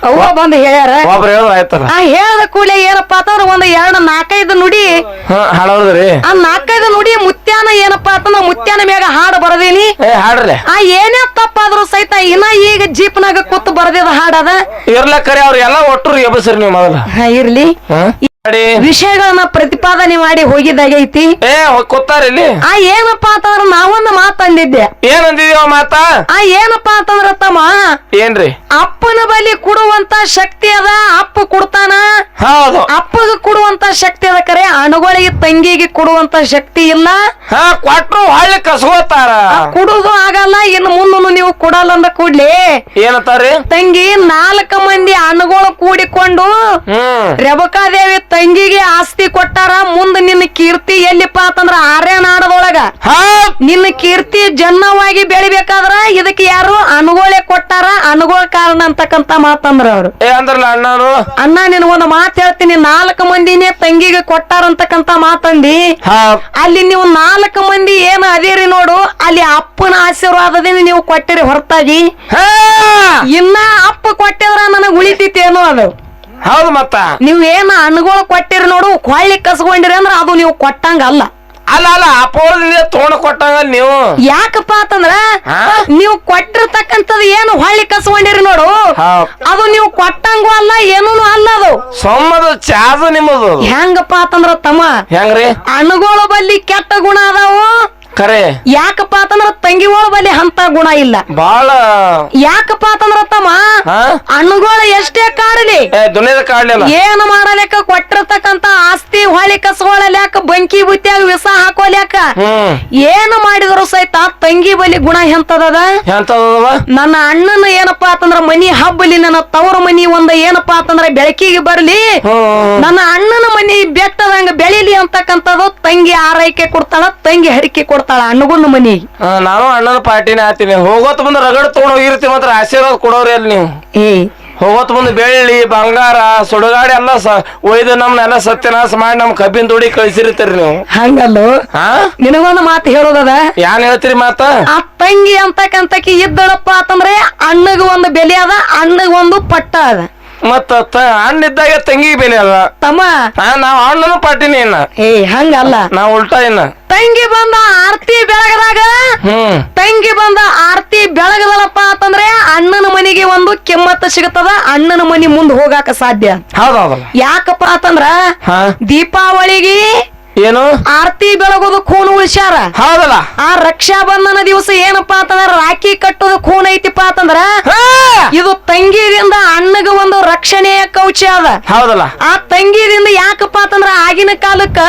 ಅವ್ವ ಬಂದು ಹೇಳ್ಯಾರ. ಒಬ್ರು ಆಯ್ತಲ್ಲ. ಆ ಹೇಳ್ದ ಕೂಡಲೇ ಏನಪ್ಪಾ ಅಂತಂದ್ರ ಒಂದ್ ಎರಡ್ ನಾಲ್ಕೈದು ನುಡಿ. ಹಾ ಹಾಡೋದ್ರಿ. ಆ ನಾಲ್ಕೈದು ನುಡಿ ಮುತ್ಯಾನ ಏನಪ್ಪಾ ಅಂತಂದ್ರ ಮುತ್ಯಾನ ಮ್ಯಾಗ ಹಾಡು ಬರದೀನಿ. ಏ ಹಾಡ್ರಿ. ಆ ಏನೇ ತಪ್ಪಾದ್ರೂ ಸಹಿತ ಇನ್ನ ಈಗ ಜೀಪ್ನಾಗ ಕೂತ್ ಬರ್ದಿದ ಹಾಡದ ಇರ್ಲಕ್ಕರಿ ಅವ್ರ ಎಲ್ಲಾ ಒಟ್ಟರು ಎಬಸ್ರಿ ನೀವು ಮೊದಲ. ಹಾ, ಇರ್ಲಿ. ವಿಷಯಗಳನ್ನ ಪ್ರತಿಪಾದನೆ ಮಾಡಿ ಹೋಗಿದ್ದಾಗೈತಿ. ಏ ಕೂತಾರ ಇಲ್ಲಿ. ಆ ಏನಪ್ಪಾ ಅಂತಂದ್ರ ನಾವೊಂದು ಮಾತಂದಿದ್ದೆ ಏನ್ ಮಾತ ಮಾತಾ? ಆ ಏನಪ್ಪಾ ಅಂತಂದ್ರ ತಮ್ಮ ಏನ್ರಿ? ಅಪ್ಪನ ಬಲಿ ಕೊಡುವಂತ ಶಕ್ತಿ ಅದ ಅಪ್ಪ ಕೊಡ್ತಾನ? ಹೌದು. ಅಪ್ಪಗ ಕೊಡುವಂತ ಶಕ್ತಿ ಅದ ಕರೆ ಅಣುಗಳಿಗೆ ತಂಗಿಗೆ ಕೊಡುವಂತ ಶಕ್ತಿ ಇಲ್ಲ. ಹಾ ಕೊಟ್ರು ಹೊಳ್ಳಿ ಕಸ್ಕೋತಾರ. ಕುಡುದು ಆಗಲ್ಲ ಇನ್ನು ಮುಂದನು ನೀವು ಕೊಡಲ್ಲ ಅಂದ ಕೂಡ್ಲಿ. ಏನಂತಾರಿ ತಂಗಿ ನಾಲ್ಕು ಮಂದಿ ಅಣುಗಳು ಕೂಡಿಕೊಂಡು ರೆಬಕಾದೇವಿ ತಂಗಿಗೆ ಆಸ್ತಿ ಕೊಟ್ಟಾರ ಮುಂದ ನಿನ್ನ ಕೀರ್ತಿ ಎಲ್ಲಿಪ್ಪ ಅಂತಂದ್ರ ಆರ್ಯನಾಡದೊಳಗ ನಾಡದೊಳಗ. ನಿನ್ನ ಕೀರ್ತಿ ಜನ್ನವಾಗಿ ಬೆಳಿಬೇಕಾದ್ರ ಇದಕ್ಕೆ ಯಾರು ಅನುಗೋಳೆ ಕೊಟ್ಟಾರ? ಅನುಗೋಳ ಕಾರಣ ಅಂತಕ್ಕಂತ ಮಾತಂದ್ರ ಅವ್ರು. ಏ ಅಂದ್ರಲ್ಲ ಅಣ್ಣರು ಅಣ್ಣ ನಿನ್ ಒಂದು ಮಾತು ಹೇಳ್ತೀನಿ. ನಾಲ್ಕು ಮಂದಿನೇ ತಂಗಿಗೆ ಕೊಟ್ಟಾರ ಅಂತಕ್ಕಂತ ಮಾತಂದಿ. ಅಲ್ಲಿ ನೀವು ನಾಲ್ಕು ಮಂದಿ ಏನು ಅದೇರಿ ನೋಡು ಅಲ್ಲಿ ಅಪ್ಪನ ಆಶೀರ್ವಾದದಿಂದ ನೀವು ಕೊಟ್ಟಿರಿ ಹೊರತಾಗಿ. ಹಾ. ಇನ್ನ ಅಪ್ಪ ಕೊಟ್ಟಿದ್ರ ನನಗ್ ಉಳಿತೈತೇನೋ ಅದು. ಹೌದು ಮತ್ತ. ನೀವು ಏನ ಹಣ್ಣುಗಳು ಕೊಟ್ಟಿರಿ ನೋಡು ಕೊಳ್ಳಿ ಕಸ್ಕೊಂಡಿರಿ ಅಂದ್ರ ಅದು ನೀವು ಕೊಟ್ಟಂಗ ಅಲ್ಲ. ಅಲ್ಲ ಅಲ್ಲ ಅಪೋಲದಿಂದ ತೋಣ ಕೊಟ್ಟಂಗ ನೀವು. ಯಾಕಪ್ಪ ಅಂತಂದ್ರ ನೀವು ಕೊಟ್ಟಿರ್ತಕ್ಕಂಥದ್ದು ಏನು ಹೊಳ್ಳಿ ಕಸ್ಕೊಂಡಿರಿ ನೋಡು. ಅದು ನೀವು ಕೊಟ್ಟಂಗೂ ಅಲ್ಲ ಏನೂ ಅಲ್ಲ ಅದು. ಸೊಮ್ಮದು ಚಾದು ನಿಮ್ಮದು. ಹೆಂಗಪ್ಪ ಅಂತಂದ್ರ ತಮ್ಮ ಹೆಂಗ್ರಿ? ಹಣ್ಣುಗಳು ಬಲ್ಲಿ ಕೆಟ್ಟ ಗುಣ ಅದಾವು ಖರೆ ಯಾಕಪ್ಪ ಅಂತಂದ್ರ ತಂಗಿಗಳ ಬಲ್ಲಿ ಅಂತ ಗುಣ ಇಲ್ಲ. ಬಾಳ. ಯಾಕಪ್ಪ ಅಂತಂದ್ರ ತಮ್ಮ ಹಾ? ಹಣ್ಣುಗಳು ಎಷ್ಟೇ ಕಾಡಲಿ. ಏ ದುನಿಯದ ಕಾಡ್ಲಿಲ್ಲ ಏನು ಮಾಡಲಿಕ್ಕ ಕೊಟ್ಟಿರ್ತಕ್ಕಂತ ಆಸ್ತಿ ಹೊಳಿ ಕಸ್ಕೊಳಲ್ಯಾಕ ಬಂಕಿ ಬುತ್ತಿಯಾಗ ವಿಸ ಹಾಕೋಲ್ಯಾಕ. ಹ್ಮ್. ಏನು ಮಾಡಿದ್ರು ಸಹಿತ ತಂಗಿ ಬಲಿ ಗುಣ ಎಂತದದ ಎಂತದವ ನನ್ನ ಅಣ್ಣನ ಏನಪ್ಪಾ ಅಂತಂದ್ರ ಮನಿ ಹಬ್ಬಲಿ ನನ್ನ ತವರ ಮನಿ ಒಂದ ಏನಪ್ಪಾ ಅಂತಂದ್ರ ಬೆಳಕಿಗೆ ಬರ್ಲಿ. ಹ್ಮ್. ನನ್ನ ಅಣ್ಣನ ಮನಿ ಬೆಟ್ಟದಂಗ ಬೆಳಿಲಿ ಅಂತಕ್ಕಂಥದ್ದು ತಂಗಿ ಆರೈಕೆ ಕೊಡ್ತಾಳ ತಂಗಿ ಹರಿಕೆ ಕೊಡ್ತಾಳ. ಅಣ್ಣಗುಣ್ಣ ಮನಿ. ಆ, ನಾನು ಅಣ್ಣನ ಪಾರ್ಟಿನೇ ಆತೀನಿ. ಹೋಗೋತ್ ಮುಂದೆ ರಗಡ್ ತಗೊಂಡ್ ಹೋಗಿರ್ತೀವಿ ಮಾತ್ರ ಆಶೀರ್ವಾದ ಕೊಡೋರಿ ಅಲ್ಲಿ ನೀವು? ಏ. ಹೋಗೋತ್ ಮುಂದೆ ಬೆಳ್ಳಿ ಬಂಗಾರ ಸುಡುಗಾಡಿ ಎಲ್ಲ ಸ ಒಯ್ದು ನಮ್ನೆಲ್ಲ ಸತ್ಯನಾಶ ಮಾಡಿ ನಮ್ ಕಬ್ಬಿನ ದುಡಿ ಕಳ್ಸಿರ್ತೀರಿ ನೀವು. ಹಂಗಲ್ಲೋ? ಹಾ? ನಿನಗೊಂದು ಮಾತು ಹೇಳೋದದ? ಯಾನ್ ಹೇಳ್ತೀರಿ ಮಾತ? ಆ ತಂಗಿ ಅಂತಕ್ಕಂತಕಿ ಇದ್ದಳಪ್ಪ ಅಂತಂದ್ರೆ ಅಣ್ಣಗ ಒಂದು ಬೆಲೆ ಅದ ಅಣ್ಣಗ ಒಂದು ಪಟ್ಟ ಅದ. ಮತ್ತ ಇದ್ದಾಗ ತಂಗಿ ಬೆಲೆ ಅಲ್ಲ ತಮ್ಮ. ಹಾ ನಾವ್ ಹಣ್ಣನು ಪಾಟಿನಿ ಇನ್ನ. ಏ ಹಂಗಲ್ಲ ನಾವ್ ಉಲ್ಟಾ ಇನ್ನ. ತಂಗಿ ಬಂದ ಆರ್ತಿ ಬೆಳಗದಾಗ. ಹ್ಮ್. ತಂಗಿ ಬಂದ ಆರ್ತಿ ಬೆಳಗದಲ್ಲಪ್ಪ ಅಂತಂದ್ರೆ ಅಣ್ಣನ ಮನೆಗೆ ಒಂದು ಕೆಮ್ಮತ್ತ ಸಿಗುತ್ತದ ಅಣ್ಣನ ಮನಿ ಮುಂದೆ ಹೋಗಾಕ ಸಾಧ್ಯ. ಹೌದೌದಲ್ಲ ಯಾಕಪ್ಪ ಅಂತಂದ್ರ ಹಾ. ದೀಪಾವಳಿಗೆ ಏನು? ಆರ್ತಿ ಬೆಳಗೋದು ಖೂನ್ ಉಳಿಸ್ಯಾರ? ಹೌದಲ್ಲ. ಆ ರಕ್ಷಾ ಬಂಧನ ದಿವಸ ಏನಪ್ಪಾ ಅಂತಂದ್ರ ರಾಖಿ ಕಟ್ಟೋದು ಖೂನ್ ಐತಿಪ್ಪ ಅಂತಂದ್ರ ಹಾ! ಇದು ತಂಗಿದಿಂದ ಅಣ್ಣಗ ಒಂದು ರಕ್ಷಣೆಯ ಕೌಚ ಅದ. ಹೌದಲ್ಲ. ಆ ತಂಗಿದಿಂದ ಯಾಕಪ್ಪ ಅಂತಂದ್ರ ಆಗಿನ ಕಾಲಕ್ಕ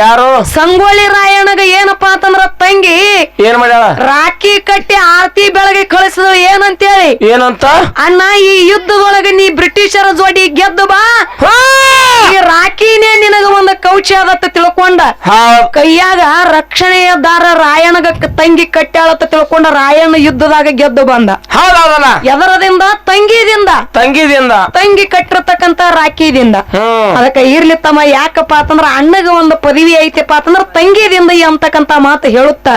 ಯಾರು? ಸಂಗೊಳ್ಳಿ ರಾಯಣ್ಣಗ ಏನಪ್ಪಾ ಅಂತಂದ್ರ ತಂಗಿ ಏನ್ ಮಾಡ್ಯಾಳ? ರಾಖಿ ಕಟ್ಟಿ ಆರತಿ ಬೆಳಗ್ಗೆ ಕಳಿಸಿದ್ರು ಏನಂತೇಳಿ? ಏನಂತ? ಅಣ್ಣ ಈ ಯುದ್ಧದೊಳಗ ನೀ ಬ್ರಿಟಿಷರ ಜೋಡಿ ಗೆದ್ದು ಬಾ! ಈ ರಾಖಿನೇ ನಿನಗ ಒಂದು ಕೌಚ ಅದತ್ತ ತಿಳ್ಕೊಂಡ ಹೌದ್ ಕೈಯಾಗ ರಕ್ಷಣೆಯ ದಾರ ರಾಯಣಗ ತಂಗಿ ಕಟ್ಟಾಳತ್ತ ತಿಳ್ಕೊಂಡ ರಾಯಣ ಯುದ್ಧದಾಗ ಗೆದ್ದು ಬಂದ. ಹೌದೌದಲ್ಲ. ಎದರದಿಂದ? ತಂಗಿದಿಂದ. ತಂಗಿದಿಂದ. ತಂಗಿ ಕಟ್ಟಿರ್ತಕ್ಕಂತ ರಾಕಿದಿಂದ ಅದಕ್ಕ ಇರ್ಲಿ ತಮ್ಮ ಯಾಕಪ್ಪ ಅಂತಂದ್ರ ಅಣ್ಣಗ ಒಂದು ಪದವಿ ಐತಿಪ್ಪ ಅಂತಂದ್ರ ತಂಗಿದಿಂದ ಅಂತಕ್ಕಂತ ಮಾತು ಹೇಳುತ್ತ.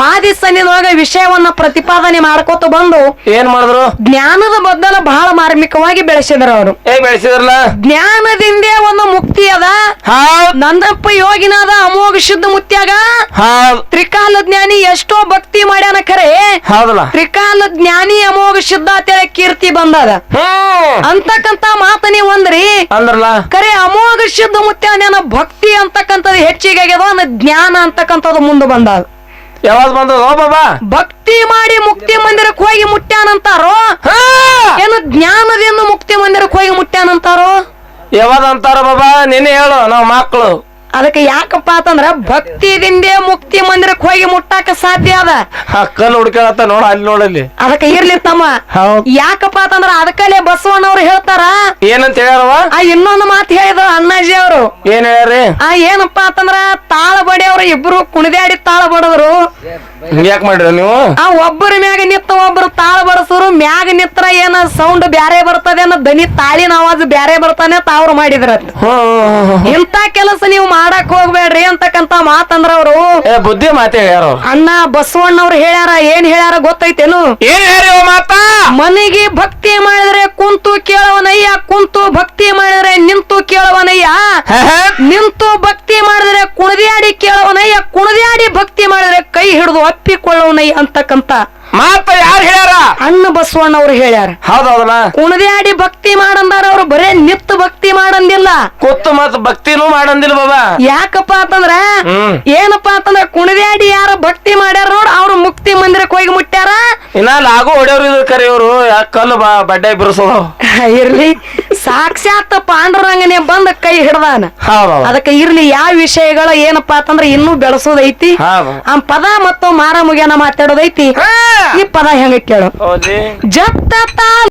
ವಾದಿ ಸನ್ನಿದೊಳಗ ವಿಷಯವನ್ನ ಪ್ರತಿಪಾದನೆ ಮಾಡ್ಕೋತ ಬಂದು ಏನ್ ಮಾಡಿದ್ರು? ಜ್ಞಾನದ ಬದಲ ಬಹಳ ಮಾರ್ಮಿಕವಾಗಿ ಬೆಳೆಸಿದ್ರ ಅವರು. ಬೆಳೆಸಿದ್ರಲ್ಲ? ಜ್ಞಾನದಿಂದೇ ಒಂದು ಮುಕ್ತಿ ಅದ. ನಂದಪ್ಪ ಯೋಗಿನಾದ ಅಮೋಘ ಶುದ್ಧ ಮುತ್ಯಾಗ ಹೌದ್ ತ್ರಿಕಾಲ ಜ್ಞಾನಿ ಎಷ್ಟೋ ಭಕ್ತಿ ಮಾಡ್ಯಾನ ಖರೆ. ಹೌದಲ್ಲ. ತ್ರಿಕಾಲ ಜ್ಞಾನಿ ಅಮೋಘ ಶುದ್ಧ ಅಂತೇಳಿ ಕೀರ್ತಿ ಬಂದದ. ಹ್ಮ್ ಅಂತಕ್ಕಂತ ಮಾತ ನೀವ್ ಒಂದ್ರಿ. ಅಂದ್ರಲ್ಲ. ಖರೆ ಅಮೋಘ ಶುದ್ಧ ಮುತ್ಯಾನ ಭಕ್ತಿ ಅಂತಕ್ಕಂಥದ್ದು ಹೆಚ್ಚಿಗೆ ಆಗ್ಯದ ಅಂದ್ರೆ ಜ್ಞಾನ ಅಂತಕ್ಕಂಥದ್ದು ಮುಂದೆ ಬಂದದ. ಯಾವಾಗ ಬಂದದ? ಓ ಬಾಬಾ. ಭಕ್ತಿ ಮಾಡಿ ಮುಕ್ತಿ ಮಂದಿರಕ್ಕೆ ಹೋಗಿ ಮುಟ್ಟ್ಯಾನಂತಾರೋ ಹಾ! ಏನು ಜ್ಞಾನದಿಂದ ಮುಕ್ತಿ ಮಂದಿರಕ್ಕೆ ಹೋಗಿ ಮುಟ್ಟ್ಯಾನಂತಾರೋ ಯಾವಾಗ ಅಂತಾರ ಬಾಬಾ? ನಿನ್ನೆ ಹೇಳು ನಾವು ಮಕ್ಳು. ಅದಕ್ಕೆ ಯಾಕಪ್ಪ ಅಂತಂದ್ರ ಭಕ್ತಿದಿಂದೇ ಮುಕ್ತಿ ಮಂದಿರಕ್ಕೆ ಹೋಗಿ ಮುಟ್ಟಾಕ ಸಾಧ್ಯ ಅದ. ನೋಡಿ ಹುಡ್ಕೊಳತ್ತ ನೋಡ ಅಲ್ಲಿ. ನೋಡಲ್ಲಿ ಅದಕ್ಕೆ ಇರ್ಲಿ ತಮ್ಮ. ಹೌದ್. ಯಾಕಪ್ಪ ಅಂತಂದ್ರ ಅದಕ್ಕಲ್ಲೇ ಬಸವಣ್ಣವ್ರು ಹೇಳ್ತಾರ. ಏನಂತ ಹೇಳ್ಯಾರವ ಆ ಇನ್ನೊಂದು ಮಾತು ಹೇಳಿದ್ರು ಅಣ್ಣಾಜಿ ಅವರು. ಏನ್ ಹೇಳ್ಯಾರಿ? ಆ ಏನಪ್ಪಾ ಅಂತಂದ್ರ ತಾಳ ಬಡಿಯವ್ರು ಇಬ್ರು ಕುಣಿದಾಡಿ ತಾಳ ಬಡದ್ರು ಯಾಕೆ ಮಾಡ್ರಿ ನೀವು? ಆ ಒಬ್ಬರ ಮ್ಯಾಗ ನಿತ್ತ ಒಬ್ಬರು ತಾಳ ಬಡಸರು ಮ್ಯಾಗ ನಿತ್ರ ಏನ ಸೌಂಡ್ ಬ್ಯಾರೆ ಬರ್ತದೆ ಅನ್ನೋ ದನಿ ತಾಳಿನ ಆವಾಜ್ ಬ್ಯಾರೆ ಬರ್ತಾನೆ ಅಂತ ಅವ್ರು ಮಾಡಿದ್ರ ಇಂತ ಕೆಲಸ ನೀವು ಮಾಡಕ್ ಹೋಗ್ಬೇಡ್ರಿ ಅಂತಕ್ಕಂತ ಮಾತಂದ್ರ ಅವರು. ಏ ಬುದ್ಧಿ ಮಾತೇ ಯಾರು. ಅಣ್ಣ ಬಸವಣ್ಣವ್ರು ಹೇಳ್ಯಾರ ಏನ್ ಹೇಳ್ಯಾರ ಗೊತ್ತೈತೇನು? ಏನ್ ಮಾತಾ? ಮನೆಗೆ ಭಕ್ತಿ ಮಾಡಿದ್ರೆ ಕುಂತು ಕೇಳವನಯ್ಯ ಕುಂತು ಭಕ್ತಿ ಮಾಡಿದ್ರೆ ನಿಂತು ಕೇಳವನಯ್ಯ. ನಿಂತು ಭಕ್ತಿ ಮಾಡಿದ್ರೆ ಕುಣದ್ಯಾಡಿ ಕೇಳವನಯ್ಯ ಕುಣದ್ಯಾಡಿ ಭಕ್ತಿ ಮಾಡಿದ್ರೆ ಕೈ ಹಿಡಿದು ಅಪ್ಪಿಕೊಳ್ಳವನಯ್ಯ ಅಂತಕ್ಕಂತ ಮಾತ ಯಾರು ಹೇಳ್ಯಾರ? ಅಣ್ಣ ಬಸವಣ್ಣ ಅವ್ರು ಹೇಳ್ಯಾರ. ಹೌದೌದಲ್ಲ? ಕುಣದ್ಯಾಡಿ ಭಕ್ತಿ ಮಾಡಂದಾರ ಅವ್ರು ಬರೇ ನಿತ್ ಭಕ್ತಿ ಮಾಡಂದಿಲ್ಲ. ಕೊತ್ತು ಮತ್ ಭಕ್ತಿನೂ ಮಾಡಂದಿಲ್ಲ ಬಾಬಾ. ಯಾಕಪ್ಪ ಅಂತಂದ್ರ ಹ್ಮ್. ಏನಪ್ಪಾ ಅಂತಂದ್ರ ಕುಣದ್ಯಾಡಿ ಯಾರ ಭಕ್ತಿ ಮಾಡ್ಯಾರ ನೋಡ್ ಅವ್ರು ಮುಕ್ತಿ ಮಂದಿರಕ್ಕೆ ಹೋಗಿ ಮುಟ್ಟ್ಯಾರ ಇನ್ನ ಲಾಗು ಹೊಡೆಯವ್ರು ಇದ್ರು ಕರೆ ಇವ್ರು ಯಾಕೆ ಕಲ್ಲು ಬಾ ಬಡ್ಡೆ ಬಿರ್ಸೋದು. ಇರ್ಲಿ. ಸಾಕ್ಷಾತ್ ಪಾಂಡುರಂಗನೆ ಬಂದ ಕೈ ಹಿಡ್ದಾನ. ಹೌದೌದು. ಅದಕ್ಕೆ ಇರ್ಲಿ ಯಾವ ವಿಷಯಗಳ ಏನಪ್ಪಾ ಅಂತಂದ್ರ ಇನ್ನೂ ಬೆಳಸೋದೈತಿ. ಹೌದು. ಆ ಪದ ಮತ್ತು ಮಾರ ಮುಗಿಯನ ಮಾತಾಡೋದೈತಿ. ಹಾ. ಈ ಪದ ಹೆಂಗ ಕೇಳು? ಹೌದಿ ಜತ್ತ ತಾಳ.